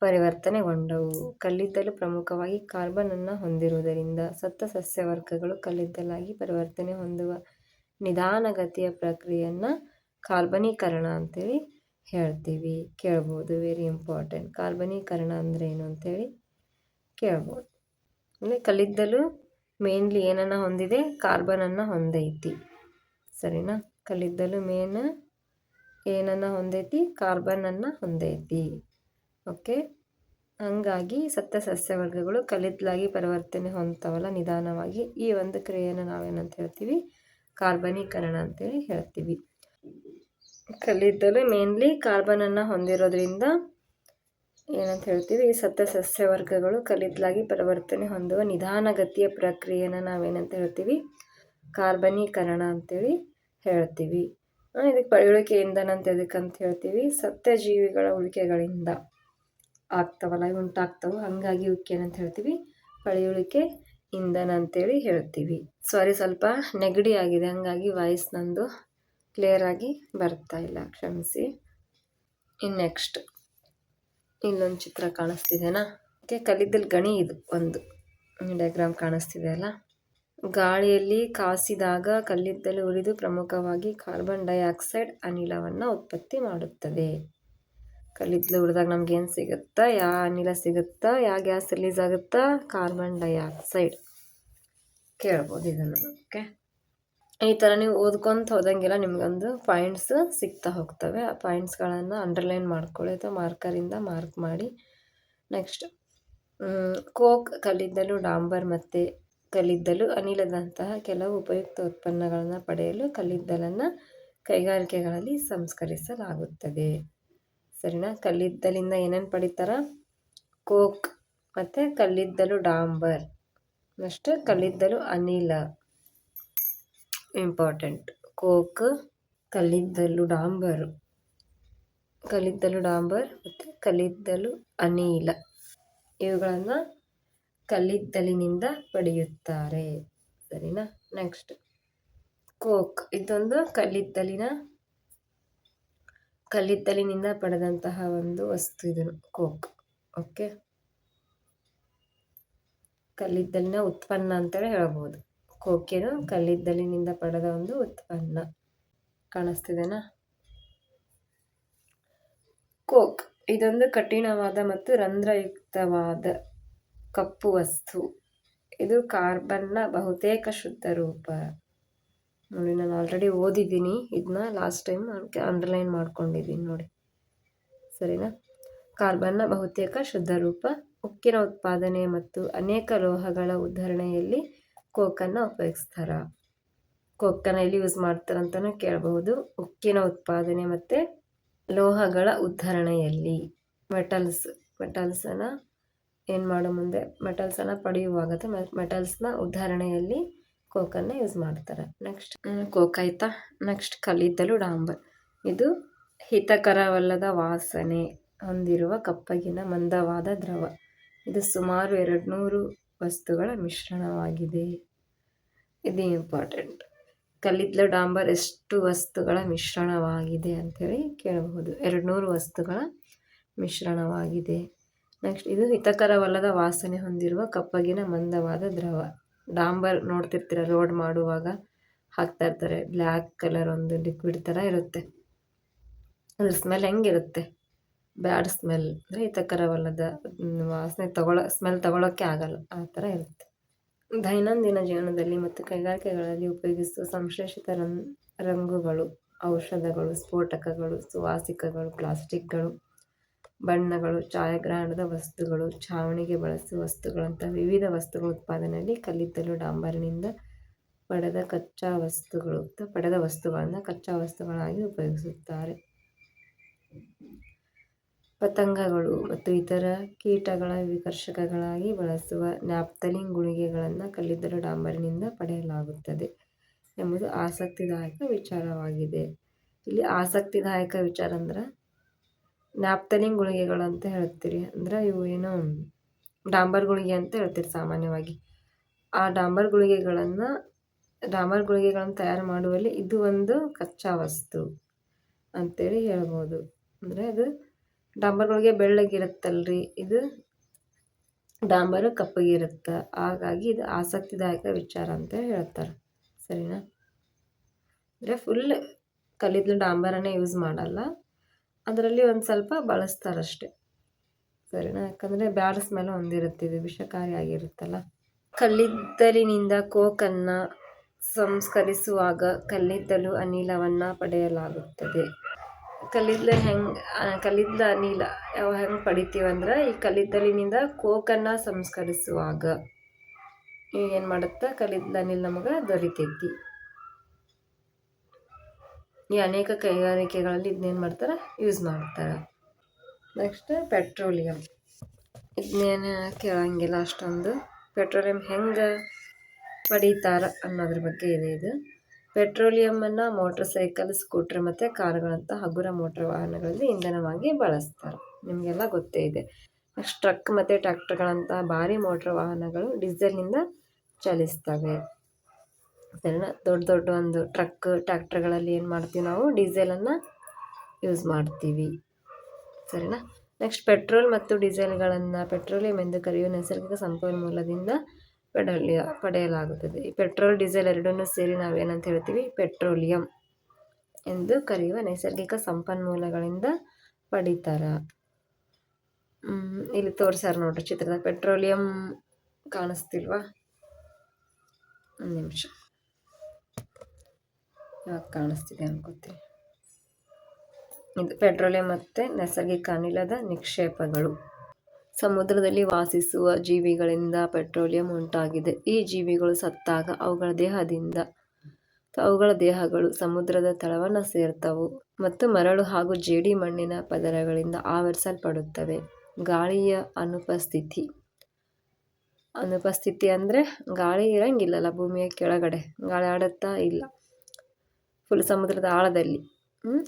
ಪರಿವರ್ತನೆಗೊಂಡವು. ಕಲ್ಲಿದ್ದಲು ಪ್ರಮುಖವಾಗಿ ಕಾರ್ಬನ್ ಅನ್ನು ಹೊಂದಿರುವುದರಿಂದ ಸತ್ತ ಸಸ್ಯವರ್ಗಗಳು ಕಲ್ಲಿದ್ದಲಾಗಿ ಪರಿವರ್ತನೆ ಹೊಂದುವ ನಿಧಾನಗತಿಯ ಪ್ರಕ್ರಿಯೆಯನ್ನು ಕಾರ್ಬನೀಕರಣ ಅಂತೇಳಿ ಹೇಳ್ತೀವಿ. ಕೇಳ್ಬೋದು ವೆರಿ ಇಂಪಾರ್ಟೆಂಟ್ ಕಾರ್ಬನೀಕರಣ ಅಂದರೆ ಏನು ಅಂತೇಳಿ ಕೇಳ್ಬೋದು. ಅಂದರೆ ಕಲ್ಲಿದ್ದಲು ಮೇನ್ಲಿ ಏನನ್ನು ಹೊಂದಿದೆ? ಕಾರ್ಬನನ್ನು ಹೊಂದೈತಿ. ಸರಿನಾ? ಕಲ್ಲಿದ್ದಲು ಮೇನ್ ಏನನ್ನು ಹೊಂದೈತಿ? ಕಾರ್ಬನನ್ನು ಹೊಂದೈತಿ. ಓಕೆ? ಹಂಗಾಗಿ ಸತ್ತ ಸಸ್ಯವರ್ಗಗಳು ಕಲ್ಲಿದ್ದಲಾಗಿ ಪರಿವರ್ತನೆ ಹೊಂದ್ತಾವಲ್ಲ, ನಿಧಾನವಾಗಿ. ಈ ಒಂದು ಕ್ರಿಯೆಯನ್ನು ನಾವೇನಂತ ಹೇಳ್ತೀವಿ? ಕಾರ್ಬನೀಕರಣ ಅಂತೇಳಿ ಹೇಳ್ತೀವಿ. ಕಲ್ಲಿದ್ದಲು ಮೇನ್ಲಿ ಕಾರ್ಬನನ್ನು ಹೊಂದಿರೋದ್ರಿಂದ ಏನಂತ ಹೇಳ್ತೀವಿ? ಈ ಸತ್ತ ಸಸ್ಯವರ್ಗಗಳು ಕಲ್ಲಿದ್ದಲಾಗಿ ಪರಿವರ್ತನೆ ಹೊಂದುವ ನಿಧಾನಗತಿಯ ಪ್ರಕ್ರಿಯೆನ ನಾವೇನಂತ ಹೇಳ್ತೀವಿ? ಕಾರ್ಬನೀಕರಣ ಅಂತೇಳಿ ಹೇಳ್ತೀವಿ. ಇದಕ್ಕೆ ಪಳಿಯುಳಿಕೆ ಇಂಧನ ಅಂತ ಎದಕ್ಕಂತ ಹೇಳ್ತೀವಿ? ಸತ್ಯ ಜೀವಿಗಳ ಉಳಿಕೆಗಳಿಂದ ಆಗ್ತಾವಲ್ಲ ಉಂಟಾಗ್ತವೆ. ಹಾಗಾಗಿ ಏನಂತ ಹೇಳ್ತೀವಿ? ಪಳೆಯುಳಿಕೆ ಇಂಧನ ಅಂತೇಳಿ ಹೇಳ್ತೀವಿ. ಸಾರಿ ಸ್ವಲ್ಪ ನೆಗಡಿ ಆಗಿದೆ. ಹಾಗಾಗಿ ವಾಯ್ಸ್ ನಂದು ಕ್ಲಿಯರಾಗಿ ಬರ್ತಾ ಇಲ್ಲ. ಕ್ಷಮಿಸಿ. ಇನ್ ನೆಕ್ಸ್ಟ್ ಇಲ್ಲೊಂದು ಚಿತ್ರ ಕಾಣಿಸ್ತಿದೆನಾ? ಓಕೆ ಗಣಿ ಇದು ಒಂದು. ಡಯಾಗ್ರಾಮ್ ಕಾಣಿಸ್ತಿದೆ ಅಲ್ಲ? ಗಾಳಿಯಲ್ಲಿ ಕಾಸಿದಾಗ ಕಲ್ಲಿದ್ದಲು ಉರಿದು ಪ್ರಮುಖವಾಗಿ ಕಾರ್ಬನ್ ಡೈಆಕ್ಸೈಡ್ ಅನಿಲವನ್ನು ಉತ್ಪತ್ತಿ ಮಾಡುತ್ತದೆ. ಕಲ್ಲಿದ್ದಲು ಉರಿದಾಗ ನಮ್ಗೆ ಏನು ಸಿಗುತ್ತಾ? ಯಾವ ಅನಿಲ ಸಿಗುತ್ತಾ? ಯಾವ ಗ್ಯಾಸ್ ರಿಲೀಸ್ ಆಗುತ್ತಾ? Carbon dioxide. ಕೇಳ್ಬೋದು ಇದನ್ನು. ಓಕೆ. ಈ ಥರ ನೀವು ಓದ್ಕೊಂತ ಹೋದಂಗೆಲ್ಲ ನಿಮಗೊಂದು ಪಾಯಿಂಟ್ಸ್ ಸಿಗ್ತಾ ಹೋಗ್ತವೆ. ಆ ಪಾಯಿಂಟ್ಸ್ಗಳನ್ನು ಅಂಡರ್ಲೈನ್ ಮಾಡ್ಕೊಳ್ಳಿ ಅಥವಾ ಮಾರ್ಕರಿಂದ ಮಾರ್ಕ್ ಮಾಡಿ ನೆಕ್ಸ್ಟ್ ಕೋಕ್, ಕಲ್ಲಿದ್ದಲು, ಡಾಂಬರ್ ಮತ್ತು ಕಲ್ಲಿದ್ದಲು ಅನಿಲದಂತಹ ಕೆಲವು ಉಪಯುಕ್ತ ಉತ್ಪನ್ನಗಳನ್ನು ಪಡೆಯಲು ಕಲ್ಲಿದ್ದಲನ್ನು ಕೈಗಾರಿಕೆಗಳಲ್ಲಿ ಸಂಸ್ಕರಿಸಲಾಗುತ್ತದೆ. ಸರಿನಾ? ಕಲ್ಲಿದ್ದಲಿಂದ ಏನೇನು ಪಡಿತಾರ? ಕೋಕ್ ಮತ್ತು ಕಲ್ಲಿದ್ದಲು ಡಾಂಬರ್. ನೆಕ್ಸ್ಟ್ ಕಲ್ಲಿದ್ದಲು ಅನಿಲ. ಇಂಪಾರ್ಟೆಂಟ್. ಕೋಕ್, ಕಲ್ಲಿದ್ದಲು ಡಾಂಬರು. ಕಲ್ಲಿದ್ದಲು ಡಾಂಬರ್ ಮತ್ತು ಕಲ್ಲಿದ್ದಲು ಅನಿಲ. ಇವುಗಳನ್ನು ಕಲ್ಲಿದ್ದಲಿನಿಂದ ಪಡೆಯುತ್ತಾರೆ. ಸರಿನಾ? Next coke. ಇದೊಂದು ಕಲ್ಲಿದ್ದಲಿನ, ಕಲ್ಲಿದ್ದಲಿನಿಂದ ಪಡೆದಂತಹ ಒಂದು ವಸ್ತು ಇದು ಕೋಕ್. ಓಕೆ ಕಲ್ಲಿದ್ದಲಿನ ಉತ್ಪನ್ನ ಅಂತಲೇ ಹೇಳ್ಬೋದು. ಕೋಕೇನು ಕಲ್ಲಿದ್ದಲಿನಿಂದ ಪಡೆದ ಒಂದು ಉತ್ಪನ್ನ. ಕಾಣಿಸ್ತಿದೆನಾ? ಕೋಕ್. ಇದೊಂದು ಕಠಿಣವಾದ ಮತ್ತು ರಂಧ್ರಯುಕ್ತವಾದ ಕಪ್ಪು ವಸ್ತು. ಇದು ಕಾರ್ಬನ್ನ ಬಹುತೇಕ ಶುದ್ಧ ರೂಪ. ನೋಡಿ, ನಾನು ಆಲ್ರೆಡಿ ಓದಿದ್ದೀನಿ. ಇದನ್ನ ಲಾಸ್ಟ್ ಟೈಮ್ ಅಂಡರ್ಲೈನ್ ಮಾಡ್ಕೊಂಡಿದ್ದೀನಿ ನೋಡಿ. ಸರಿನಾ? ಕಾರ್ಬನ್ನ ಬಹುತೇಕ ಶುದ್ಧ ರೂಪ. ಉಕ್ಕಿನ ಉತ್ಪಾದನೆ ಮತ್ತು ಅನೇಕ ಲೋಹಗಳ ಉದ್ಧರಣೆಯಲ್ಲಿ ಕೋಕನ್ನು ಉಪಯೋಗಿಸ್ತಾರ. ಕೋಕನ್ನು ಎಲ್ಲಿ ಯೂಸ್ ಮಾಡ್ತಾರಂತಲೂ ಕೇಳಬಹುದು. ಉಕ್ಕಿನ ಉತ್ಪಾದನೆ ಮತ್ತು ಲೋಹಗಳ ಉದ್ಧರಣೆಯಲ್ಲಿ ಮೆಟಲ್ಸ್ ಮೆಟಲ್ಸನ್ನು ಏನು ಮಾಡೋ ಮುಂದೆ ಮೆಟಲ್ಸನ್ನು ಪಡೆಯುವಾಗ ಮೆಟಲ್ಸ್ ಮೆಟಲ್ಸ್ನ ಉದಾಹರಣೆಯಲ್ಲಿ ಕೋಕನ್ನು ಯೂಸ್ ಮಾಡ್ತಾರೆ. ನೆಕ್ಸ್ಟ್ ಕೋಕ್ ನೆಕ್ಸ್ಟ್ ಕಲ್ಲಿದ್ದಲು ಡಾಂಬರ್ ಇದು ಹಿತಕರವಲ್ಲದ ವಾಸನೆ ಹೊಂದಿರುವ ಕಪ್ಪಗಿನ ಮಂದವಾದ ದ್ರವ. ಇದು ಸುಮಾರು ಎರಡು ನೂರು ವಸ್ತುಗಳ ಮಿಶ್ರಣವಾಗಿದೆ. ಇದು ಇಂಪಾರ್ಟೆಂಟ್ ಕಲ್ಲಿದ್ದಲು ಡಾಂಬರ್ ಎಷ್ಟು ವಸ್ತುಗಳ ಮಿಶ್ರಣವಾಗಿದೆ ಅಂತೇಳಿ ಕೇಳಬಹುದು. ಎರಡು ನೂರು ವಸ್ತುಗಳ ಮಿಶ್ರಣವಾಗಿದೆ. ನೆಕ್ಸ್ಟ್ ಇದು ಹಿತಕರವಲ್ಲದ ವಾಸನೆ ಹೊಂದಿರುವ ಕಪ್ಪಗಿನ ಮಂದವಾದ ದ್ರವ. ಡಾಂಬರ್ ನೋಡ್ತಿರ್ತೀರ ರೋಡ್ ಮಾಡುವಾಗ ಹಾಕ್ತಾ ಇರ್ತಾರೆ. ಬ್ಲ್ಯಾಕ್ ಕಲರ್ ಒಂದು ಲಿಕ್ವಿಡ್ ಥರ ಇರುತ್ತೆ. ಅದ್ರ ಸ್ಮೆಲ್ ಹೆಂಗಿರುತ್ತೆ? ಬ್ಯಾಡ್ ಸ್ಮೆಲ್ ಅಂದರೆ ಹಿತಕರವಲ್ಲದ ವಾಸನೆ ತಗೊಳ್ಳೋ ಸ್ಮೆಲ್ ತಗೊಳ್ಳೋಕ್ಕೆ ಆಗಲ್ಲ, ಆ ಥರ ಇರುತ್ತೆ. ದೈನಂದಿನ ಜೀವನದಲ್ಲಿ ಮತ್ತು ಕೈಗಾರಿಕೆಗಳಲ್ಲಿ ಉಪಯೋಗಿಸುವ ಸಂಶ್ಲೇಷಿತ ರಂಗುಗಳು, ಔಷಧಗಳು, ಸ್ಫೋಟಕಗಳು, ಸುವಾಸಿಕಗಳು, ಪ್ಲಾಸ್ಟಿಕ್ಗಳು ಬಣ್ಣಗಳು, ಛಾಯಾಗ್ರಹಣದ ವಸ್ತುಗಳು, ಛಾವಣಿಗೆ ಬಳಸುವ ವಸ್ತುಗಳಂತಹ ವಿವಿಧ ವಸ್ತುಗಳ ಉತ್ಪಾದನೆಯಲ್ಲಿ ಕಲ್ಲಿದ್ದಲು, ಡಾಂಬರಿನಿಂದ ಪಡೆದ ಕಚ್ಚಾ ವಸ್ತುಗಳು ಪಡೆದ ವಸ್ತುಗಳನ್ನು ಕಚ್ಚಾ ವಸ್ತುಗಳಾಗಿ ಉಪಯೋಗಿಸುತ್ತಾರೆ. ಪತಂಗಗಳು ಮತ್ತು ಇತರ ಕೀಟಗಳ ವಿಕರ್ಷಕಗಳಾಗಿ ಬಳಸುವ ನ್ಯಾಪ್ತಲಿನ್ ಗುಳಿಗೆಗಳನ್ನು ಕಲ್ಲಿದ್ದಲು, ಡಾಂಬರಿನಿಂದ ಪಡೆಯಲಾಗುತ್ತದೆ ಎಂಬುದು ಆಸಕ್ತಿದಾಯಕ ವಿಚಾರವಾಗಿದೆ. ಇಲ್ಲಿ ಆಸಕ್ತಿದಾಯಕ ವಿಚಾರ ಅಂದ್ರೆ ನ್ಯಾಪ್ತಲಿನ್ ಗುಳಿಗೆಗಳು ಅಂತ ಹೇಳ್ತೀರಿ. ಅಂದ್ರೆ ಇವು ಏನು ಡಾಂಬರ್ ಗುಳಿಗೆ ಅಂತ ಹೇಳ್ತೀರಿ ಸಾಮಾನ್ಯವಾಗಿ. ಆ ಡಾಂಬರ್ ಗುಳಿಗೆಗಳನ್ನು ಡಾಂಬರ್ ಗುಳಿಗೆಗಳನ್ನು ತಯಾರು ಮಾಡುವಲ್ಲಿ ಇದು ಒಂದು ಕಚ್ಚಾ ವಸ್ತು ಅಂತೇಳಿ ಹೇಳ್ಬೋದು. ಅಂದರೆ ಅದು ಡಾಂಬರ್ ಗುಳಿಗೆ ಬೆಳ್ಳಗಿರುತ್ತಲ್ರಿ, ಇದು ಡಾಂಬರು ಕಪ್ಪಗಿರುತ್ತೆ. ಹಾಗಾಗಿ ಇದು ಆಸಕ್ತಿದಾಯಕ ವಿಚಾರ ಅಂತ ಹೇಳ್ತಾರೆ. ಸರಿನಾ? ಅಂದರೆ ಫುಲ್ ಕಲ್ಲಿದ್ದಲು ಡಾಂಬರನ್ನೇ ಯೂಸ್ ಮಾಡಲ್ಲ. ಅದರಲ್ಲಿ ಒಂದು ಸ್ವಲ್ಪ ಬಳಸ್ತಾರಷ್ಟೆ. ಸರಿನಾ? ಯಾಕಂದರೆ ಬ್ಯಾಡ ಸ್ಮೆಲ್ ಇದು ವಿಷಕಾರಿಯಾಗಿರುತ್ತಲ್ಲ ಕಲ್ಲಿದ್ದಲಿನಿಂದ ಕೋಕನ್ನು ಸಂಸ್ಕರಿಸುವಾಗ ಕಲ್ಲಿದ್ದಲು ಅನಿಲವನ್ನು ಪಡೆಯಲಾಗುತ್ತದೆ. ಕಲ್ಲಿದ್ದಲು ಹೆಂಗೆ ಕಲ್ಲಿದ್ದ ಅನಿಲ ಯಾವ ಹೆಂಗೆ ಪಡಿತೀವಂದ್ರೆ ಈ ಕಲ್ಲಿದ್ದಲಿನಿಂದ ಕೋಕನ್ನು ಸಂಸ್ಕರಿಸುವಾಗ. ಏನು ಮಾಡುತ್ತೆ? ಕಲ್ಲಿದ್ದಲು ಅನಿಲ ನಮಗೆ ದೊರಿತೈತಿ. ಈ ಅನೇಕ ಕೈಗಾರಿಕೆಗಳಲ್ಲಿ ಇದನ್ನೇನು ಮಾಡ್ತಾರೆ? ಯೂಸ್ ಮಾಡ್ತಾರೆ. ನೆಕ್ಸ್ಟ್ ಪೆಟ್ರೋಲಿಯಂ ಇದನ್ನೇನು ಕೇಳಂಗಿಲ್ಲ ಅಷ್ಟೊಂದು. ಪೆಟ್ರೋಲಿಯಂ ಹೆಂಗೆ ಪಡೀತಾರ ಅನ್ನೋದ್ರ ಬಗ್ಗೆ ಇದೆ ಇದು. ಪೆಟ್ರೋಲಿಯಮನ್ನು ಮೋಟ್ರ್ ಸೈಕಲ್ ಸ್ಕೂಟ್ರ್ ಮತ್ತು ಕಾರುಗಳಂಥ ಹಗುರ ಮೋಟ್ರ್ ವಾಹನಗಳಲ್ಲಿ ಇಂಧನವಾಗಿ ಬಳಸ್ತಾರೆ. ನಿಮಗೆಲ್ಲ ಗೊತ್ತೇ ಇದೆ. ಟ್ರಕ್ ಮತ್ತು ಟ್ರ್ಯಾಕ್ಟರ್ಗಳಂಥ ಭಾರಿ ಮೋಟ್ರ್ ವಾಹನಗಳು ಡೀಸೆಲ್ನಿಂದ ಚಲಿಸ್ತವೆ. ಸರಿನಾ ದೊಡ್ಡ ದೊಡ್ಡ ಒಂದು ಟ್ರಕ್ ಟ್ಯಾಕ್ಟ್ರ್ಗಳಲ್ಲಿ ಏನು ಮಾಡ್ತೀವಿ ನಾವು? ಡೀಸೆಲನ್ನು ಯೂಸ್ ಮಾಡ್ತೀವಿ. ಸರಿನಾ? ನೆಕ್ಸ್ಟ್ ಪೆಟ್ರೋಲ್ ಮತ್ತು ಡೀಸೆಲ್ಗಳನ್ನು ಪೆಟ್ರೋಲಿಯಂ ಎಂದು ಕರೆಯುವ ನೈಸರ್ಗಿಕ ಸಂಪನ್ಮೂಲದಿಂದ ಪಡೆಯ ಪಡೆಯಲಾಗುತ್ತದೆ. ಈ ಪೆಟ್ರೋಲ್, ಡೀಸೆಲ್ ಎರಡನ್ನೂ ಸೇರಿ ನಾವೇನಂತ ಹೇಳ್ತೀವಿ? ಪೆಟ್ರೋಲಿಯಂ ಎಂದು ಕರೆಯುವ ನೈಸರ್ಗಿಕ ಸಂಪನ್ಮೂಲಗಳಿಂದ ಪಡಿತಾರ. ಇಲ್ಲಿ ತೋರಿಸ್ಯಾರ ನೋಡ್ರಿ ಚಿತ್ರದ. ಪೆಟ್ರೋಲಿಯಂ ಕಾಣಿಸ್ತಿಲ್ವಾ? ಒಂದು ನಿಮಿಷ. ಯಾಕೆ ಕಾಣಿಸ್ತಿದೆ ಅನ್ಕೋತೀನಿ ಇದು ಪೆಟ್ರೋಲಿಯಂ ಮತ್ತು ನೈಸರ್ಗಿಕ ಅನಿಲದ ನಿಕ್ಷೇಪಗಳು. ಸಮುದ್ರದಲ್ಲಿ ವಾಸಿಸುವ ಜೀವಿಗಳಿಂದ ಪೆಟ್ರೋಲಿಯಂ ಉಂಟಾಗಿದೆ. ಈ ಜೀವಿಗಳು ಸತ್ತಾಗ ಅವುಗಳ ದೇಹದಿಂದ, ಅವುಗಳ ದೇಹಗಳು ಸಮುದ್ರದ ತಳವನ್ನು ಸೇರ್ತವು ಮತ್ತು ಮರಳು ಹಾಗೂ ಜೇಡಿ ಮಣ್ಣಿನ ಪದರಗಳಿಂದ ಆವರಿಸಲ್ಪಡುತ್ತವೆ. ಗಾಳಿಯ ಅನುಪಸ್ಥಿತಿ. ಅನುಪಸ್ಥಿತಿ ಅಂದರೆ ಗಾಳಿ ಇರಂಗಿಲ್ಲಲ್ಲ ಭೂಮಿಯ ಕೆಳಗಡೆ. ಗಾಳಿ ಆಡುತ್ತಾ ಇಲ್ಲ. ಫುಲ್ ಸಮುದ್ರದ ಆಳದಲ್ಲಿ.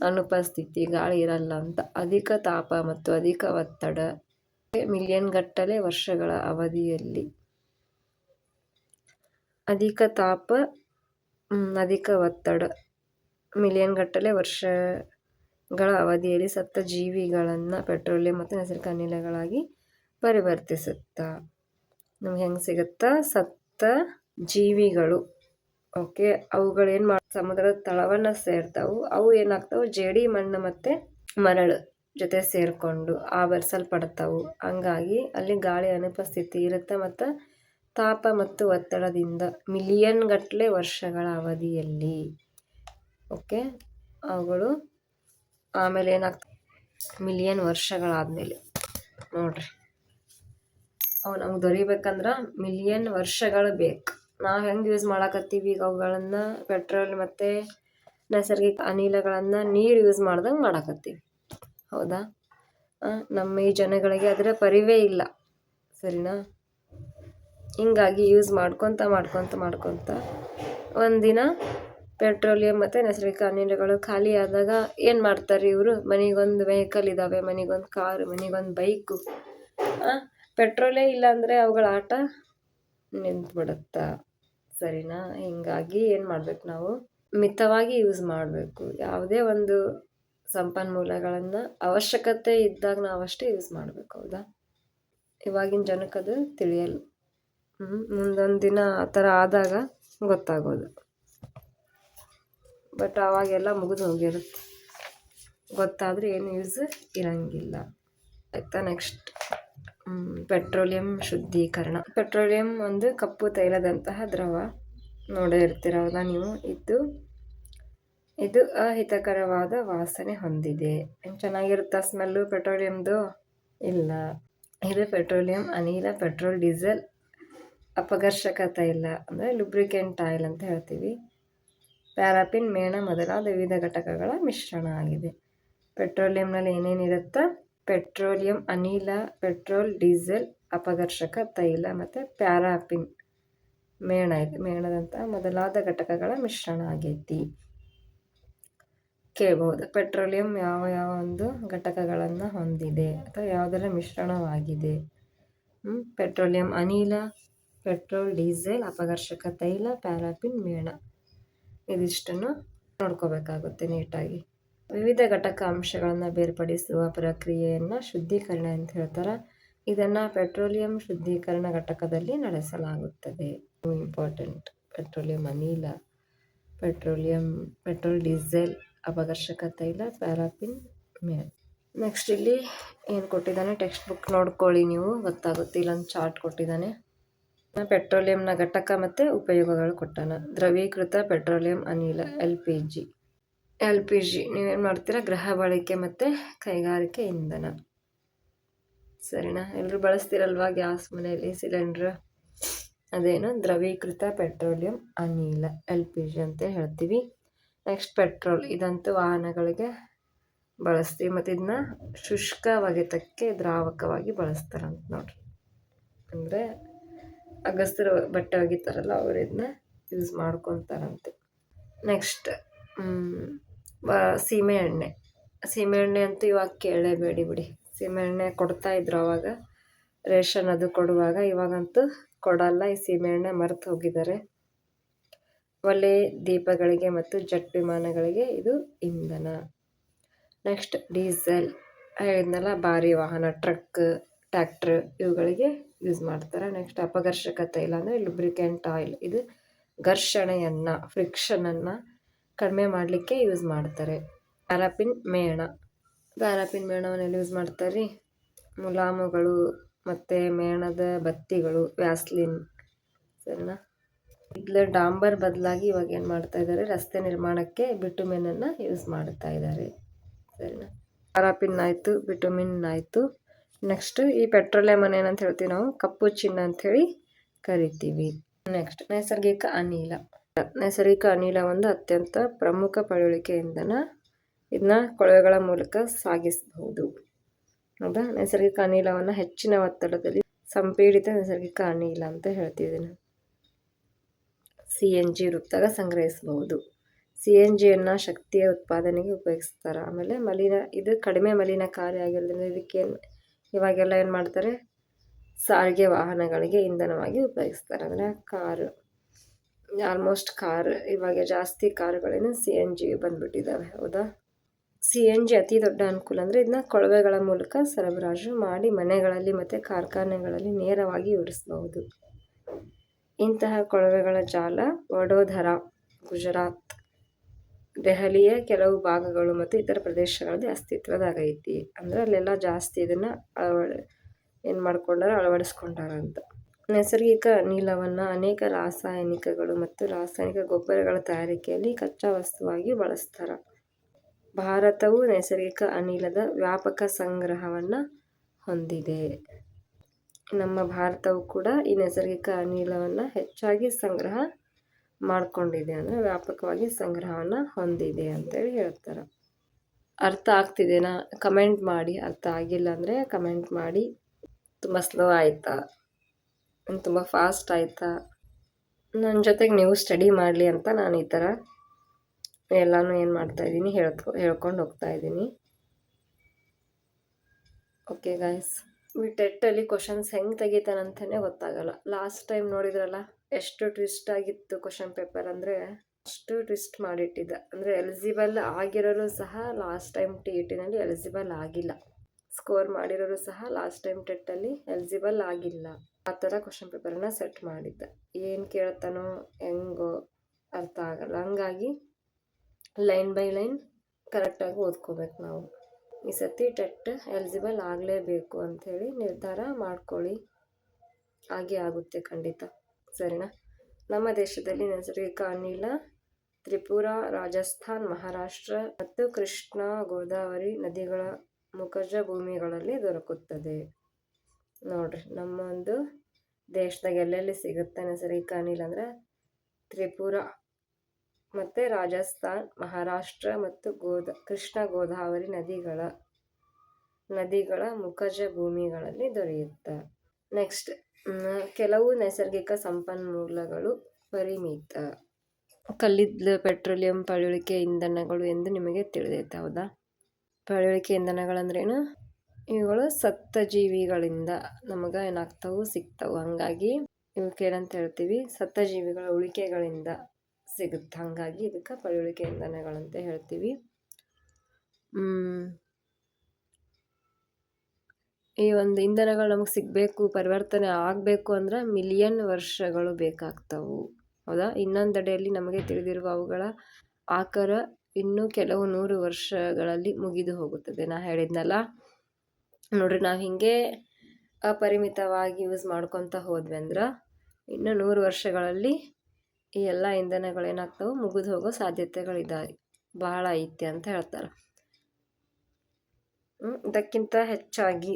ಅನುಪಸ್ಥಿತಿ, ಗಾಳಿ ಇರಲ್ಲ ಅಂತ. ಅಧಿಕ ತಾಪ ಮತ್ತು ಅಧಿಕ ಒತ್ತಡ. ಮಿಲಿಯನ್ ಗಟ್ಟಲೆ ವರ್ಷಗಳ ಅವಧಿಯಲ್ಲಿ. ಅಧಿಕ ತಾಪ ಅಧಿಕ ಒತ್ತಡ. ಮಿಲಿಯನ್ ಗಟ್ಟಲೆ ವರ್ಷಗಳ ಅವಧಿಯಲ್ಲಿ ಸತ್ತ ಜೀವಿಗಳನ್ನು ಪೆಟ್ರೋಲಿಯಂ ಮತ್ತು ನೈಸರ್ಗಿಕ ಅನಿಲಗಳಾಗಿ ಪರಿವರ್ತಿಸುತ್ತಾ. ನಮ್ಗೆ ಹೆಂಗೆ ಸಿಗುತ್ತಾ? ಸತ್ತ ಜೀವಿಗಳು. ಓಕೆ, ಅವುಗಳು ಏನು ಮಾಡಿ, ಸಮುದ್ರದ ತಳವನ್ನು ಸೇರ್ತಾವು ಅವು ಏನಾಗ್ತಾವು? ಜೇಡಿ ಮಣ್ಣು ಮತ್ತು ಮರಳು ಜೊತೆ ಸೇರಿಕೊಂಡು ಆವರಿಸಲ್ಪಡ್ತಾವು. ಹಂಗಾಗಿ ಅಲ್ಲಿ ಗಾಳಿ ಅನುಪಸ್ಥಿತಿ ಇರುತ್ತೆ ಮತ್ತು ತಾಪ ಮತ್ತು ಒತ್ತಡದಿಂದ ಮಿಲಿಯನ್ ಗಟ್ಟಲೆ ವರ್ಷಗಳ ಅವಧಿಯಲ್ಲಿ. ಓಕೆ, ಅವುಗಳು ಆಮೇಲೆ ಏನಾಗ್ತವೆ? ಮಿಲಿಯನ್ ವರ್ಷಗಳಾದಮೇಲೆ. ನೋಡ್ರಿ. ಅವು ನಮ್ಗೆ ದೊರಿಬೇಕಂದ್ರೆ ಮಿಲಿಯನ್ ವರ್ಷಗಳು ಬೇಕು. ನಾವು ಹೆಂಗೆ ಯೂಸ್ ಮಾಡಕತ್ತೀವಿ ಈಗ ಅವುಗಳನ್ನು ಪೆಟ್ರೋಲ್ ಮತ್ತು ನೈಸರ್ಗಿಕ ಅನಿಲಗಳನ್ನು ನೀರು ಯೂಸ್ ಮಾಡ್ದಂಗೆ ಮಾಡಕತ್ತೀವಿ. ಹೌದಾ? ನಮ್ಮ ಈ ಜನಗಳಿಗೆ ಅದರ ಪರಿವೇ ಇಲ್ಲ. ಸರಿನಾ? ಹಿಂಗಾಗಿ ಯೂಸ್ ಮಾಡ್ಕೊತ ಮಾಡ್ಕೊತ ಮಾಡ್ಕೊತ ಒಂದಿನ ಪೆಟ್ರೋಲಿಯಂ ಮತ್ತು ನೈಸರ್ಗಿಕ ಅನಿಲಗಳು ಖಾಲಿ ಆದಾಗ ಏನು ಮಾಡ್ತಾರೆ ಇವರು? ಮನೆಗೊಂದು ವೆಹಿಕಲ್ ಇದ್ದಾವೆ ಮನೆಗೊಂದು ಕಾರು ಮನೆಗೊಂದು ಬೈಕು ಪೆಟ್ರೋಲೇ ಇಲ್ಲ ಅಂದರೆ ಅವುಗಳ ಆಟ ನಿಂತ್ಬಿಡುತ್ತೆ? ಸರಿನಾ? ಹೀಗಾಗಿ ಏನು ಮಾಡ್ಬೇಕು ನಾವು? ಮಿತವಾಗಿ ಯೂಸ್ ಮಾಡಬೇಕು. ಯಾವುದೇ ಒಂದು ಸಂಪನ್ಮೂಲಗಳನ್ನು ಅವಶ್ಯಕತೆ ಇದ್ದಾಗ ನಾವು ಅಷ್ಟೇ ಯೂಸ್ ಮಾಡಬೇಕು, ಹೌದಾ? ಇವಾಗಿನ ಜನಕ್ಕೆ ಅದು ತಿಳಿಯಲ್ಲ ಮುಂದೊಂದು ದಿನ ಆ ಥರ ಆದಾಗ ಗೊತ್ತಾಗೋದು. ಬಟ್ ಆವಾಗೆಲ್ಲ ಮುಗಿದು ಹೋಗಿರುತ್ತೆ. ಗೊತ್ತಾದರೆ ಏನು ಯೂಸ್ ಇರಂಗಿಲ್ಲ. ಆಯಿತಾ ನೆಕ್ಸ್ಟ್ ಪೆಟ್ರೋಲಿಯಂ ಶುದ್ಧೀಕರಣ. ಪೆಟ್ರೋಲಿಯಂ ಒಂದು ಕಪ್ಪು ತೈಲದಂತಹ ದ್ರವ. ನೋಡೇ ಇರ್ತೀರ ಹೌದಾ ನೀವು? ಇದು ಇದು ಅಹಿತಕರವಾದ ವಾಸನೆ ಹೊಂದಿದೆ. ಚೆನ್ನಾಗಿರುತ್ತಾ ಸ್ಮೆಲ್ಲು ಪೆಟ್ರೋಲಿಯಮ್ದು ಇಲ್ಲ. ಇದು ಪೆಟ್ರೋಲಿಯಂ, ಅನಿಲ, ಪೆಟ್ರೋಲ್, ಡೀಸೆಲ್. ಅಪಘರ್ಷಕ ತೈಲ ಅಂದರೆ ಲುಬ್ರಿಕೆಂಟ್ ಆಯಿಲ್ ಅಂತ ಹೇಳ್ತೀವಿ. ಪ್ಯಾರಾಪಿನ್ ಮೇಣ ಮೊದಲಾದ ವಿವಿಧ ಘಟಕಗಳ ಮಿಶ್ರಣ ಆಗಿದೆ. ಪೆಟ್ರೋಲಿಯಂನಲ್ಲಿ ಏನೇನಿರುತ್ತಾ? ಪೆಟ್ರೋಲಿಯಂ, ಅನಿಲ, ಪೆಟ್ರೋಲ್, ಡೀಸೆಲ್, ಅಪಘರ್ಷಕ, ತೈಲ ಮತ್ತು ಪ್ಯಾರಾಪಿನ್ ಮೇಣ ಇದೆ. ಮೇಣದಂಥ ಮೊದಲಾದ ಘಟಕಗಳ ಮಿಶ್ರಣ ಆಗೈತಿ. ಕೇಳ್ಬೋದು ಪೆಟ್ರೋಲಿಯಂ ಯಾವ ಯಾವ ಒಂದು ಘಟಕಗಳನ್ನು ಹೊಂದಿದೆ ಅಥವಾ ಯಾವುದರ ಮಿಶ್ರಣವಾಗಿದೆ? ಪೆಟ್ರೋಲಿಯಂ, ಅನಿಲ, ಪೆಟ್ರೋಲ್, ಡೀಸೆಲ್, ಅಪಘರ್ಷಕ, ತೈಲ ಪ್ಯಾರಾಪಿನ್ ಮೇಣ. ಇದಿಷ್ಟನ್ನು ನೋಡ್ಕೋಬೇಕಾಗುತ್ತೆ ನೀಟಾಗಿ. ವಿವಿಧ ಘಟಕ ಅಂಶಗಳನ್ನು ಬೇರ್ಪಡಿಸುವ ಪ್ರಕ್ರಿಯೆಯನ್ನು ಶುದ್ಧೀಕರಣ ಅಂತ ಹೇಳ್ತಾರೆ. ಇದನ್ನು ಪೆಟ್ರೋಲಿಯಂ ಶುದ್ಧೀಕರಣ ಘಟಕದಲ್ಲಿ ನಡೆಸಲಾಗುತ್ತದೆ. ಇಂಪಾರ್ಟೆಂಟ್ ಪೆಟ್ರೋಲಿಯಂ ಅನಿಲ, ಪೆಟ್ರೋಲಿಯಂ, ಪೆಟ್ರೋಲ್ ಡೀಸೆಲ್ ಅಪಘರ್ಷಕ ತೈಲ ಪ್ಯಾರಾಫಿನ್ ಮೇಲ್. ನೆಕ್ಸ್ಟ್ ಇಲ್ಲಿ ಏನು ಕೊಟ್ಟಿದ್ದಾನೆ? ಟೆಕ್ಸ್ಟ್ ಬುಕ್ ನೋಡ್ಕೊಳ್ಳಿ ನೀವು. ಗೊತ್ತಾಗುತ್ತೆ. ಇಲ್ಲೊಂದು ಚಾರ್ಟ್ ಕೊಟ್ಟಿದ್ದಾನೆ. ಪೆಟ್ರೋಲಿಯಂನ ಘಟಕ ಮತ್ತು ಉಪಯೋಗಗಳು ಕೊಟ್ಟಾನ. ದ್ರವೀಕೃತ ಪೆಟ್ರೋಲಿಯಂ ಅನಿಲ L P G L P G, ನೀವೇನು ಮಾಡ್ತೀರಾ? ಗೃಹ ಬಳಕೆ ಮತ್ತು ಕೈಗಾರಿಕೆ ಇಂಧನ. ಸರಿನಾ? ಎಲ್ಲರೂ ಬಳಸ್ತೀರಲ್ವಾ ಗ್ಯಾಸ್ ಮನೆಯಲ್ಲಿ, ಸಿಲಿಂಡ್ರ್? ಅದೇನು? ದ್ರವೀಕೃತ ಪೆಟ್ರೋಲಿಯಂ ಅನಿಲ, ಎಲ್ ಪಿ ಜಿ ಅಂತ ಹೇಳ್ತೀವಿ. Next petrol. ಇದಂತೂ ವಾಹನಗಳಿಗೆ ಬಳಸ್ತೀವಿ. ಮತ್ತು ಇದನ್ನ ಶುಷ್ಕ ಒಗೆತಕ್ಕೆ ದ್ರಾವಕವಾಗಿ ಬಳಸ್ತಾರಂತ ನೋಡ್ರಿ. ಅಂದರೆ ಅಗಸ್ತರು ಬಟ್ಟೆ ಒಗಿತಾರಲ್ಲ, ಅವ್ರು ಇದನ್ನ ಯೂಸ್ ಮಾಡ್ಕೊತಾರಂತೆ. ನೆಕ್ಸ್ಟ್ ಸೀಮೆ ಎಣ್ಣೆ. ಸೀಮೆ ಎಣ್ಣೆ ಅಂತೂ ಇವಾಗ ಕೇಳಲೇಬೇಡಿ ಬಿಡಿ. ಸೀಮೆ ಎಣ್ಣೆ ಕೊಡ್ತಾಯಿದ್ರು ಅವಾಗ, ರೇಷನ್ ಅದು ಕೊಡುವಾಗ, ಇವಾಗಂತೂ ಕೊಡಲ್ಲ. ಈ ಸೀಮೆ ಎಣ್ಣೆ ಮರೆತು ಹೋಗಿದ್ದಾರೆ ಒಲೆ ದೀಪಗಳಿಗೆ ಮತ್ತು ಜಟ್ ವಿಮಾನಗಳಿಗೆ ಇದು ಇಂಧನ. Next diesel. ಹೇಳಿದ್ನಲ್ಲ, ಭಾರಿ ವಾಹನ, ಟ್ರಕ್, ಟ್ಯಾಕ್ಟ್ರ್ ಇವುಗಳಿಗೆ ಯೂಸ್ ಮಾಡ್ತಾರೆ. ನೆಕ್ಸ್ಟ್ ಅಪಘರ್ಷಕ ತೈಲ ಅಂದರೆ ಲುಬ್ರಿಕೆಂಟ್ ಆಯಿಲ್ ಇದು ಘರ್ಷಣೆಯನ್ನು ಫ್ರಿಕ್ಷನನ್ನು ಕಡಿಮೆ ಮಾಡಲಿಕ್ಕೆ ಯೂಸ್ ಮಾಡ್ತಾರೆ. ಪ್ಯಾರಾಪಿನ್ ಮೇಣ. ಪ್ಯಾರಾಪಿನ್ ಮೇಣವನ್ನು ಯೂಸ್ ಮಾಡ್ತಾರೆ ಮುಲಾಮುಗಳು ಮತ್ತು ಮೇಣದ ಬತ್ತಿಗಳು, ವ್ಯಾಸ್ಲಿನ್. ಸರಿನಾ? ಇದ್ಲ ಡಾಂಬರ್ ಬದಲಾಗಿ ಇವಾಗ ಏನು ಮಾಡ್ತಾ ಇದ್ದಾರೆ ರಸ್ತೆ ನಿರ್ಮಾಣಕ್ಕೆ ಬಿಟುಮಿನನ್ನು ಯೂಸ್ ಮಾಡ್ತಾ ಇದ್ದಾರೆ ಸರಿನಾ? ಪ್ಯಾರಾಪಿನ್ ಆಯಿತು ಬಿಟುಮಿನ್ ಆಯಿತು ನೆಕ್ಸ್ಟ್ ಈ ಪೆಟ್ರೋಲಿಯಂ ಏನಂತ ಹೇಳ್ತೀವಿ ನಾವು? ಕಪ್ಪು ಚಿನ್ನ ಅಂಥೇಳಿ ಕರಿತೀವಿ. ನೆಕ್ಸ್ಟ್, ನೈಸರ್ಗಿಕ ಅನಿಲ. ನೈಸರ್ಗಿಕ ಅನಿಲ ಒಂದು ಅತ್ಯಂತ ಪ್ರಮುಖ ಪಳವಳಿಕೆ ಇಂಧನ ಇದನ್ನ ಕೊಳವೆಗಳ ಮೂಲಕ ಸಾಗಿಸಬಹುದು. ಹೌದಾ? ನೈಸರ್ಗಿಕ ಅನಿಲವನ್ನು ಹೆಚ್ಚಿನ ಒತ್ತಡದಲ್ಲಿ ಸಂಪೀಡಿತ ನೈಸರ್ಗಿಕ ಅನಿಲ ಅಂತ ಹೇಳ್ತಿದ್ದೀನಿ ಸಿ ಎನ್ ಜಿ ರೂಪದಾಗ ಸಂಗ್ರಹಿಸಬಹುದು. ಸಿ ಎನ್ ಜಿಯನ್ನು ಶಕ್ತಿಯ ಉತ್ಪಾದನೆಗೆ ಉಪಯೋಗಿಸ್ತಾರೆ. ಆಮೇಲೆ ಮಲಿನ, ಇದು ಕಡಿಮೆ ಮಲಿನಕಾರಿ ಆಗಿರೋದ್ರಿಂದ ಇದಕ್ಕೆ ಇವಾಗೆಲ್ಲ ಏನು ಮಾಡ್ತಾರೆ? ಸಾರಿಗೆ ವಾಹನಗಳಿಗೆ ಇಂಧನವಾಗಿ ಉಪಯೋಗಿಸ್ತಾರೆ. ಅಂದರೆ ಕಾರು. ಆಲ್ಮೋಸ್ಟ್ ಕಾರ್ ಇವಾಗ ಜಾಸ್ತಿ ಕಾರುಗಳೇನು ಸಿ ಎನ್ ಜಿ ಬಂದುಬಿಟ್ಟಿದ್ದಾವೆ ಹೌದಾ? ಸಿ ಎನ್ ಜಿ ಅತಿ ದೊಡ್ಡ ಅನುಕೂಲ ಅಂದರೆ ಇದನ್ನ ಕೊಳವೆಗಳ ಮೂಲಕ ಸರಬರಾಜು ಮಾಡಿ ಮನೆಗಳಲ್ಲಿ ಮತ್ತು ಕಾರ್ಖಾನೆಗಳಲ್ಲಿ ನೇರವಾಗಿ ಉರಿಸಬಹುದು ಇಂತಹ ಕೊಳವೆಗಳ ಜಾಲ ವಡೋದರ, ಗುಜರಾತ್, ದೆಹಲಿಯ ಕೆಲವು ಭಾಗಗಳು ಮತ್ತು ಇತರ ಪ್ರದೇಶಗಳಲ್ಲಿ ಅಸ್ತಿತ್ವದಾಗೈತಿ. ಅಂದರೆ ಅಲ್ಲೆಲ್ಲ ಜಾಸ್ತಿ ಇದನ್ನು ಅಳವಡ, ಏನು ಮಾಡ್ಕೊಂಡಾರ ಅಳವಡಿಸ್ಕೊಂಡಾರ ಅಂತ. ನೈಸರ್ಗಿಕ ಅನಿಲವನ್ನು ಅನೇಕ ರಾಸಾಯನಿಕಗಳು ಮತ್ತು ರಾಸಾಯನಿಕ ಗೊಬ್ಬರಗಳ ತಯಾರಿಕೆಯಲ್ಲಿ ಕಚ್ಚಾ ವಸ್ತುವಾಗಿ ಬಳಸ್ತಾರೆ. ಭಾರತವು ನೈಸರ್ಗಿಕ ಅನಿಲದ ವ್ಯಾಪಕ ಸಂಗ್ರಹವನ್ನು ಹೊಂದಿದೆ. ನಮ್ಮ ಭಾರತವು ಕೂಡ ಈ ನೈಸರ್ಗಿಕ ಅನಿಲವನ್ನು ಹೆಚ್ಚಾಗಿ ಸಂಗ್ರಹ ಮಾಡಿಕೊಂಡಿದೆ ಅಂದರೆ ವ್ಯಾಪಕವಾಗಿ ಸಂಗ್ರಹವನ್ನು ಹೊಂದಿದೆ ಅಂತೇಳಿ ಹೇಳ್ತಾರೆ. ಅರ್ಥ ಆಗ್ತಿದೆನಾ? ಕಮೆಂಟ್ ಮಾಡಿ. ಅರ್ಥ ಆಗಿಲ್ಲ ಅಂದರೆ ಕಮೆಂಟ್ ಮಾಡಿ. ತುಂಬ ಸ್ಲೋ ಆಯಿತಾ? ತುಂಬ ಫಾಸ್ಟ್ ಆಯಿತಾ. ನನ್ನ ಜೊತೆಗೆ ನೀವು ಸ್ಟಡಿ ಮಾಡಲಿ ಅಂತ ನಾನು ಈ ಥರ ಎಲ್ಲನೂ ಏನು ಮಾಡ್ತಾಯಿದ್ದೀನಿ ಹೇಳ್ಕೊ ಹೇಳ್ಕೊಂಡು ಹೋಗ್ತಾ ಇದ್ದೀನಿ. ಓಕೆ ಗಾಯ್ಸ್ ಟೆಟ್ಟಲ್ಲಿ ಕ್ವಶನ್ಸ್ ಹೆಂಗೆ ತೆಗಿತಾನಂತಲೇ ಗೊತ್ತಾಗಲ್ಲ. ಲಾಸ್ಟ್ ಟೈಮ್ ನೋಡಿದ್ರಲ್ಲ, ಎಷ್ಟು ಟ್ವಿಸ್ಟ್ ಆಗಿತ್ತು ಕ್ವಶನ್ ಪೇಪರ್ ಅಂದರೆ, ಅಷ್ಟು ಟ್ವಿಸ್ಟ್ ಮಾಡಿಟ್ಟಿದ್ದ. ಅಂದರೆ ಎಲಿಜಿಬಲ್ ಆಗಿರೋರು ಸಹ ಲಾಸ್ಟ್ ಟೈಮ್ ಟಿ ಇ ಟಿನಲ್ಲಿ ಎಲಿಜಿಬಲ್ ಆಗಿಲ್ಲ. ಸ್ಕೋರ್ ಮಾಡಿರೋರು ಸಹ ಲಾಸ್ಟ್ ಟೈಮ್ ಟೆಟ್ಟಲ್ಲಿ ಎಲಿಜಿಬಲ್ ಆಗಿಲ್ಲ. ಆ ಥರ ಕ್ವಶನ್ ಪೇಪರನ್ನು ಸೆಟ್ ಮಾಡಿದ್ದೆ. ಏನು ಕೇಳ್ತಾನೋ ಹೆಂಗೋ ಅರ್ಥ ಆಗಲ್ಲ. ಹಂಗಾಗಿ ಲೈನ್ ಬೈ ಲೈನ್ ಕರೆಕ್ಟಾಗಿ ಓದ್ಕೋಬೇಕು ನಾವು. ಈ ಸತಿ ಟೆಟ್ ಎಲಿಜಿಬಲ್ ಆಗಲೇಬೇಕು ಅಂಥೇಳಿ ನಿರ್ಧಾರ ಮಾಡ್ಕೊಳ್ಳಿ. ಹಾಗೆ ಆಗುತ್ತೆ ಖಂಡಿತ. ಸರಿನಾ? ನಮ್ಮ ದೇಶದಲ್ಲಿ ನೈಸರ್ಗಿಕ ಅನಿಲ ತ್ರಿಪುರ, ರಾಜಸ್ಥಾನ್, ಮಹಾರಾಷ್ಟ್ರ ಮತ್ತು ಕೃಷ್ಣ, ಗೋದಾವರಿ ನದಿಗಳ ಮುಖಜ ಭೂಮಿಗಳಲ್ಲಿ ದೊರಕುತ್ತದೆ. ನೋಡ್ರಿ ನಮ್ಮ ಒಂದು ದೇಶದಾಗ ಎಲ್ಲೆಲ್ಲಿ ಸಿಗುತ್ತೆ ನೈಸರ್ಗಿಕ ಅನಿಲ ಅಂದ್ರೆ ತ್ರಿಪುರ ಮತ್ತು ರಾಜಸ್ಥಾನ್, ಮಹಾರಾಷ್ಟ್ರ ಮತ್ತು ಗೋದ, ಕೃಷ್ಣ ಗೋದಾವರಿ ನದಿಗಳ ನದಿಗಳ ಮುಖಜ ಭೂಮಿಗಳಲ್ಲಿ ದೊರೆಯುತ್ತೆ. ನೆಕ್ಸ್ಟ್ ಕೆಲವು ನೈಸರ್ಗಿಕ ಸಂಪನ್ಮೂಲಗಳು ಪರಿಮಿತ. ಕಲ್ಲಿದ್ದಲು ಪೆಟ್ರೋಲಿಯಂ, ಪಳೆಯುಳಿಕೆ ಇಂಧನಗಳು ಎಂದು ನಿಮಗೆ ತಿಳಿದೈತೆ ಹೌದಾ? ಪಳೆಯುಳಿಕೆ ಇಂಧನಗಳಂದ್ರೇನು? ಇವುಗಳು ಸತ್ತ ಜೀವಿಗಳಿಂದ ನಮಗೆ ಏನಾಗ್ತಾವು, ಸಿಗ್ತಾವು. ಹಾಗಾಗಿ ಏನಂತ ಹೇಳ್ತೀವಿ. ಸತ್ತ ಜೀವಿಗಳ ಉಳಿಕೆಗಳಿಂದ ಸಿಗುತ್ತೆ. ಹಾಗಾಗಿ ಇದಕ್ಕೆ ಪಳೆಯುಳಿಕೆ ಇಂಧನಗಳಂತ ಹೇಳ್ತೀವಿ. ಈ ಒಂದು ಇಂಧನಗಳು ನಮಗೆ ಸಿಗಬೇಕು, ಪರಿವರ್ತನೆ ಆಗಬೇಕು ಅಂದ್ರೆ ಮಿಲಿಯನ್ ವರ್ಷಗಳು ಬೇಕಾಗ್ತವು. ಹೌದಾ? ಇನ್ನೊಂದೆಡೆಯಲ್ಲಿ ನಮಗೆ ತಿಳಿದಿರುವ ಅವುಗಳ ಆಕಾರ ಇನ್ನೂ ಕೆಲವು ನೂರು ವರ್ಷಗಳಲ್ಲಿ ಮುಗಿದು ಹೋಗುತ್ತದೆ. ನಾ ಹೇಳಿದ್ನಲ್ಲ? ನೋಡ್ರಿ, ನಾವು ಹಿಂಗೆ ಅಪರಿಮಿತವಾಗಿ ಯೂಸ್ ಮಾಡ್ಕೊತ ಹೋದ್ವಿ ಅಂದ್ರೆ, ಇನ್ನು ನೂರು ವರ್ಷಗಳಲ್ಲಿ ಈ ಎಲ್ಲ ಇಂಧನಗಳೇನಾಗ್ತವೆ ಮುಗಿದು ಹೋಗೋ ಸಾಧ್ಯತೆಗಳಿದ್ದಾವೆ ಬಹಳ ಐತಿ ಅಂತ ಹೇಳ್ತಾರೆ. ಇದಕ್ಕಿಂತ ಹೆಚ್ಚಾಗಿ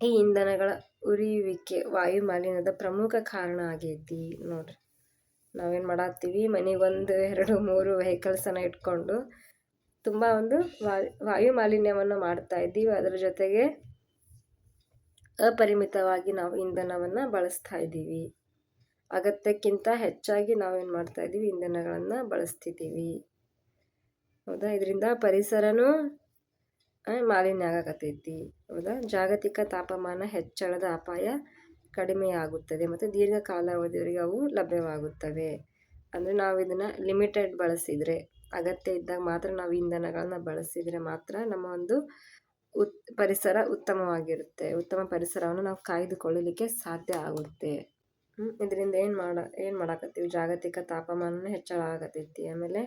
ಈ ಇಂಧನಗಳ ಉರಿಯುವಿಕೆ ವಾಯು ಮಾಲಿನ್ಯದ ಪ್ರಮುಖ ಕಾರಣ ಆಗೈತಿ ನೋಡ್ರಿ. ನಾವೇನು ಮಾಡತ್ತೀವಿ ಮನೆಗೆ ಒಂದು ಎರಡು ಮೂರು ವೆಹಿಕಲ್ಸನ್ನು ಇಟ್ಕೊಂಡು ತುಂಬ ಒಂದು ವಾಯು ಮಾಲಿನ್ಯವನ್ನು ಮಾಡ್ತಾ ಇದ್ದೀವಿ. ಅದರ ಜೊತೆಗೆ ಅಪರಿಮಿತವಾಗಿ ನಾವು ಇಂಧನವನ್ನು ಬಳಸ್ತಾ ಇದ್ದೀವಿ. ಅಗತ್ಯಕ್ಕಿಂತ ಹೆಚ್ಚಾಗಿ ನಾವೇನು ಮಾಡ್ತಾ ಇದ್ದೀವಿ? ಇಂಧನಗಳನ್ನು ಬಳಸ್ತಿದ್ದೀವಿ. ಹೌದಾ? ಇದರಿಂದ ಪರಿಸರನೂ ಮಾಲಿನ್ಯ ಆಗಕತ್ತೈತಿ. ಹೌದಾ? ಜಾಗತಿಕ ತಾಪಮಾನ ಹೆಚ್ಚಳದ ಅಪಾಯ ಕಡಿಮೆಯಾಗುತ್ತದೆ ಮತ್ತು ದೀರ್ಘ ಕಾಲಾವಧಿಯವರೆಗೆ ಅವು ಲಭ್ಯವಾಗುತ್ತವೆ. ಅಂದರೆ ನಾವು ಇದನ್ನು ಲಿಮಿಟೆಡ್ ಬಳಸಿದರೆ. ಅಗತ್ಯ ಇದ್ದಾಗ ಮಾತ್ರ ನಾವು ಇಂಧನಗಳನ್ನ ಬಳಸಿದರೆ ಮಾತ್ರ ನಮ್ಮ ಒಂದು ಉತ್, ಪರಿಸರ ಉತ್ತಮವಾಗಿರುತ್ತೆ. ಉತ್ತಮ ಪರಿಸರವನ್ನು ನಾವು ಕಾಯ್ದುಕೊಳ್ಳಲಿಕ್ಕೆ ಸಾಧ್ಯ ಆಗುತ್ತೆ. ಇದರಿಂದ ಏನು ಮಾಡ, ಏನು ಮಾಡಾಕತ್ತೀವಿ? ಜಾಗತಿಕ ತಾಪಮಾನ ಹೆಚ್ಚಳ ಆಗತೈತಿ. ಆಮೇಲೆ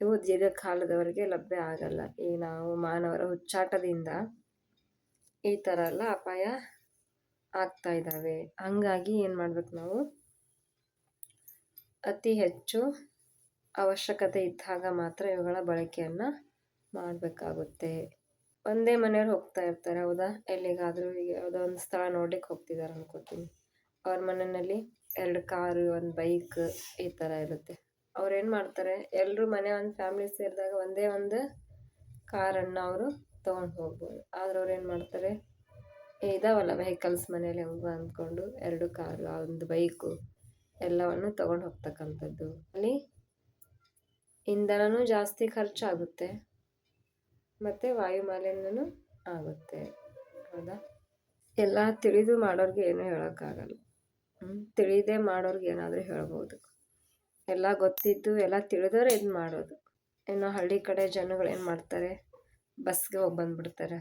ಇವು ದೀರ್ಘಕಾಲದವರೆಗೆ ಲಭ್ಯ ಆಗಲ್ಲ. ಈ ನಾವು ಮಾನವರ ಹುಚ್ಚಾಟದಿಂದ ಈ ಥರ ಎಲ್ಲ ಅಪಾಯ ಆಗ್ತಾ ಇದ್ದಾವೆ ಹಂಗಾಗಿ ಏನು ಮಾಡ್ಬೇಕು ನಾವು? ಅತಿ ಹೆಚ್ಚು ಅವಶ್ಯಕತೆ ಇದ್ದಾಗ ಮಾತ್ರ ಇವುಗಳ ಬಳಕೆಯನ್ನು ಮಾಡಬೇಕಾಗುತ್ತೆ. ಒಂದೇ ಮನೆಯವ್ರು ಹೋಗ್ತಾ ಇರ್ತಾರೆ, ಹೌದಾ? ಎಲ್ಲಿಗಾದರೂ ಈಗ ಯಾವುದೋ ಒಂದು ಸ್ಥಳ ನೋಡ್ಲಿಕ್ಕೆ ಹೋಗ್ತಿದ್ದಾರೆ ಅನ್ಕೋತೀನಿ. ಅವ್ರ ಮನೆಯಲ್ಲಿ ಎರಡು ಕಾರು, ಒಂದು ಬೈಕ್ ಈ ಥರ ಇರುತ್ತೆ. ಅವ್ರು ಏನು ಮಾಡ್ತಾರೆ ಎಲ್ಲರೂ ಮನೆ ಒಂದು ಫ್ಯಾಮಿಲಿ ಸೇರಿದಾಗ ಒಂದೇ ಒಂದು ಕಾರನ್ನು ಅವರು ತೊಗೊಂಡು ಹೋಗ್ಬೋದು. ಆದ್ರೆ ಅವ್ರು ಏನು ಮಾಡ್ತಾರೆ ಇದಾವಲ್ಲ ವೆಹಿಕಲ್ಸ್ ಮನೇಲಿ ಹೆಂಗ ಅಂದ್ಕೊಂಡು ಎರಡು ಕಾರು ಒಂದು ಬೈಕು ಎಲ್ಲವನ್ನು ತೊಗೊಂಡು ಹೋಗ್ತಕ್ಕಂಥದ್ದು. ಅಲ್ಲಿ ಇಂಧನವೂ ಜಾಸ್ತಿ ಖರ್ಚಾಗುತ್ತೆ. ಮತ್ತು ವಾಯು ಮಾಲಿನ್ಯನೂ ಆಗುತ್ತೆ. ಹೌದಾ? ಎಲ್ಲ ತಿಳಿದು ಮಾಡೋರಿಗೆ ಏನೂ ಹೇಳೋಕ್ಕಾಗಲ್ಲ. ತಿಳಿದೇ ಮಾಡೋರ್ಗೆ ಏನಾದರೂ ಹೇಳ್ಬೋದು. ಎಲ್ಲ ಗೊತ್ತಿದ್ದು, ಎಲ್ಲ ತಿಳಿದವ್ರೆ ಇದು ಮಾಡೋದು. ಇನ್ನು ಹಳ್ಳಿ ಕಡೆ ಜನಗಳು ಏನು ಮಾಡ್ತಾರೆ? ಬಸ್ಗೆ ಹೋಗಿ ಬಂದ್ಬಿಡ್ತಾರೆ.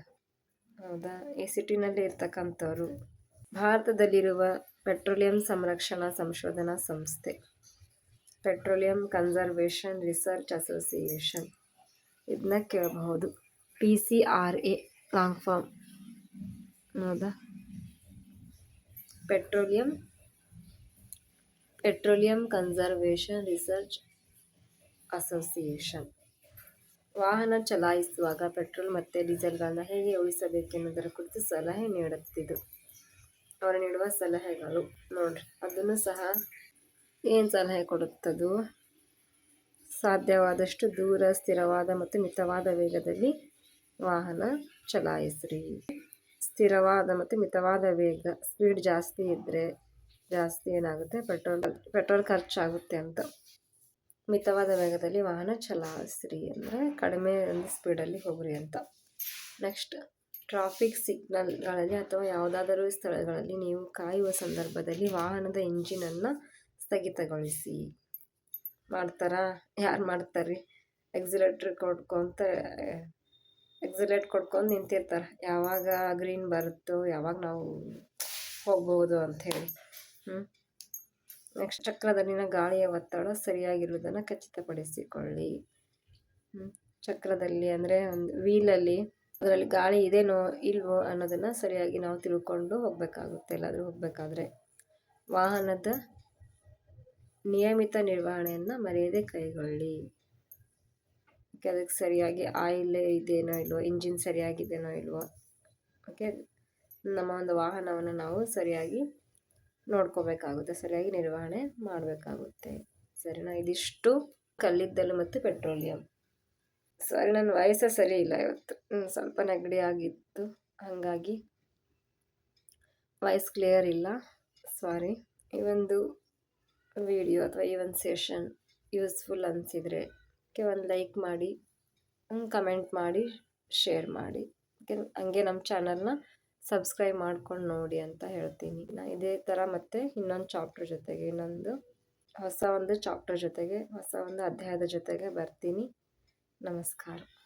ಹೌದಾ? ಈ ಸಿಟಿನಲ್ಲಿ ಇರ್ತಕ್ಕಂಥವ್ರು. ಭಾರತದಲ್ಲಿರುವ ಪೆಟ್ರೋಲಿಯಂ ಸಂರಕ್ಷಣಾ ಸಂಶೋಧನಾ ಸಂಸ್ಥೆ. Petroleum conservation research association. ಇದನ್ನ ಕೇಳಬಹುದು. P C R A long form. ಹೌದಾ petroleum petroleum conservation research association. ವಾಹನ ಚಲಾಯಿಸುವಾಗ ಪೆಟ್ರೋಲ್ ಮತ್ತು ಡೀಸೆಲ್ಗಳನ್ನು ಹೇಗೆ ಉಳಿಸಬೇಕೆನ್ನುವುದರ ಕುರಿತು ಸಲಹೆ ನೀಡುತ್ತಿದ್ದು. ಅವರು ನೀಡುವ ಸಲಹೆಗಳು ನೋಡ್ರಿ. ಅದನ್ನು ಸಹ ಏನು ಸಲಹೆ ಕೊಡುತ್ತದೋ? ಸಾಧ್ಯವಾದಷ್ಟು ದೂರ, ಸ್ಥಿರವಾದ ಮತ್ತು ಮಿತವಾದ ವೇಗದಲ್ಲಿ ವಾಹನ ಚಲಾಯಿಸ್ರಿ. ಸ್ಥಿರವಾದ ಮತ್ತು ಮಿತವಾದ ವೇಗ. ಸ್ಪೀಡ್ ಜಾಸ್ತಿ ಇದ್ದರೆ ಜಾಸ್ತಿ ಏನಾಗುತ್ತೆ? ಪೆಟ್ರೋಲ್ ಪೆಟ್ರೋಲ್ ಖರ್ಚಾಗುತ್ತೆ ಅಂತ. ಮಿತವಾದ ವೇಗದಲ್ಲಿ ವಾಹನ ಚಲಾಯಿಸ್ರಿ ಅಂದರೆ ಕಡಿಮೆ ಒಂದು ಸ್ಪೀಡಲ್ಲಿ ಹೋಗ್ರಿ ಅಂತ. ನೆಕ್ಸ್ಟ್, ಟ್ರಾಫಿಕ್ ಸಿಗ್ನಲ್ಗಳಲ್ಲಿ ಅಥವಾ ಯಾವುದಾದರೂ ಸ್ಥಳಗಳಲ್ಲಿ ನೀವು ಕಾಯುವ ಸಂದರ್ಭದಲ್ಲಿ ವಾಹನದ ಇಂಜಿನನ್ನು ಸ್ಥಗಿತಗೊಳಿಸಿ ಮಾಡ್ತಾರಾ? ಯಾರು ಮಾಡ್ತಾರೆ ಎಕ್ಸಿಲೇಟ್ರ್ ಕೊಡ್ಕೊಂತ ಎಕ್ಸಿಲೇಟ್ ಕೊಡ್ಕೊಂಡು ನಿಂತಿರ್ತಾರೆ. ಯಾವಾಗ ಗ್ರೀನ್ ಬರುತ್ತೋ, ಯಾವಾಗ ನಾವು ಹೋಗ್ಬೋದು ಅಂಥೇಳಿ ಹ್ಞೂ ನೆಕ್ಸ್ಟ್ ಚಕ್ರದಲ್ಲಿನ ಗಾಳಿಯ ಒತ್ತಡ ಸರಿಯಾಗಿರುವುದನ್ನು ಖಚಿತಪಡಿಸಿಕೊಳ್ಳಿ. ಹ್ಞೂ ಚಕ್ರದಲ್ಲಿ ಅಂದರೆ ಒಂದು ವೀಲಲ್ಲಿ ಅದರಲ್ಲಿ ಗಾಳಿ ಇದೇನೋ ಇಲ್ವೋ ಅನ್ನೋದನ್ನು ಸರಿಯಾಗಿ ನಾವು ತಿಳ್ಕೊಂಡು ಹೋಗಬೇಕಾಗುತ್ತೆ. ಎಲ್ಲಾದರೂ ಹೋಗಬೇಕಾದ್ರೆ. ವಾಹನದ ನಿಯಮಿತ ನಿರ್ವಹಣೆಯನ್ನು ಮರೆಯದೆ ಕೈಗೊಳ್ಳಿ. ಅದಕ್ಕೆ ಸರಿಯಾಗಿ ಆಯಿಲ್ ಇದೇನೋ ಇಲ್ವೋ ಇಂಜಿನ್ ಸರಿಯಾಗಿದೆಯೋ ಇಲ್ವೋ ಓಕೆ ನಮ್ಮ ಒಂದು ವಾಹನವನ್ನು ನಾವು ಸರಿಯಾಗಿ ನೋಡ್ಕೋಬೇಕಾಗುತ್ತೆ, ಸರಿಯಾಗಿ ನಿರ್ವಹಣೆ ಮಾಡಬೇಕಾಗುತ್ತೆ. ಸರಿನಾ? ಇದಿಷ್ಟು ಕಲ್ಲಿದ್ದಲು ಮತ್ತು ಪೆಟ್ರೋಲಿಯಂ. ಸರಿ, ನನ್ನ ವಯಸ್ಸೇ ಸರಿ ಇಲ್ಲ ಇವತ್ತು. ಸ್ವಲ್ಪ ನೆಗಡಿ ಆಗಿತ್ತು. ಹಾಗಾಗಿ ವಾಯ್ಸ್ ಕ್ಲಿಯರ್ ಇಲ್ಲ. ಸಾರಿ ಈ ಒಂದು ವಿಡಿಯೋ ಅಥವಾ ಈ ಒಂದು ಸೆಷನ್ ಯೂಸ್ಫುಲ್ ಅನಿಸಿದರೆ ಒಂದು ಲೈಕ್ ಮಾಡಿ ಕಮೆಂಟ್ ಮಾಡಿ ಶೇರ್ ಮಾಡಿ. ಹಂಗೆ ನಮ್ಮ ಚಾನಲ್ನ ಸಬ್ಸ್ಕ್ರೈಬ್ ಮಾಡ್ಕೊಂಡು ನೋಡಿ ಅಂತ ಹೇಳ್ತೀನಿ. ನಾ ಇದೇ ಥರ ಮತ್ತೆ ಇನ್ನೊಂದು ಚಾಪ್ಟರ್ ಜೊತೆಗೆ, ಇನ್ನೊಂದು ಹೊಸ ಒಂದು ಚಾಪ್ಟರ್ ಜೊತೆಗೆ, ಹೊಸ ಒಂದು ಅಧ್ಯಾಯದ ಜೊತೆಗೆ ಬರ್ತೀನಿ. ನಮಸ್ಕಾರ.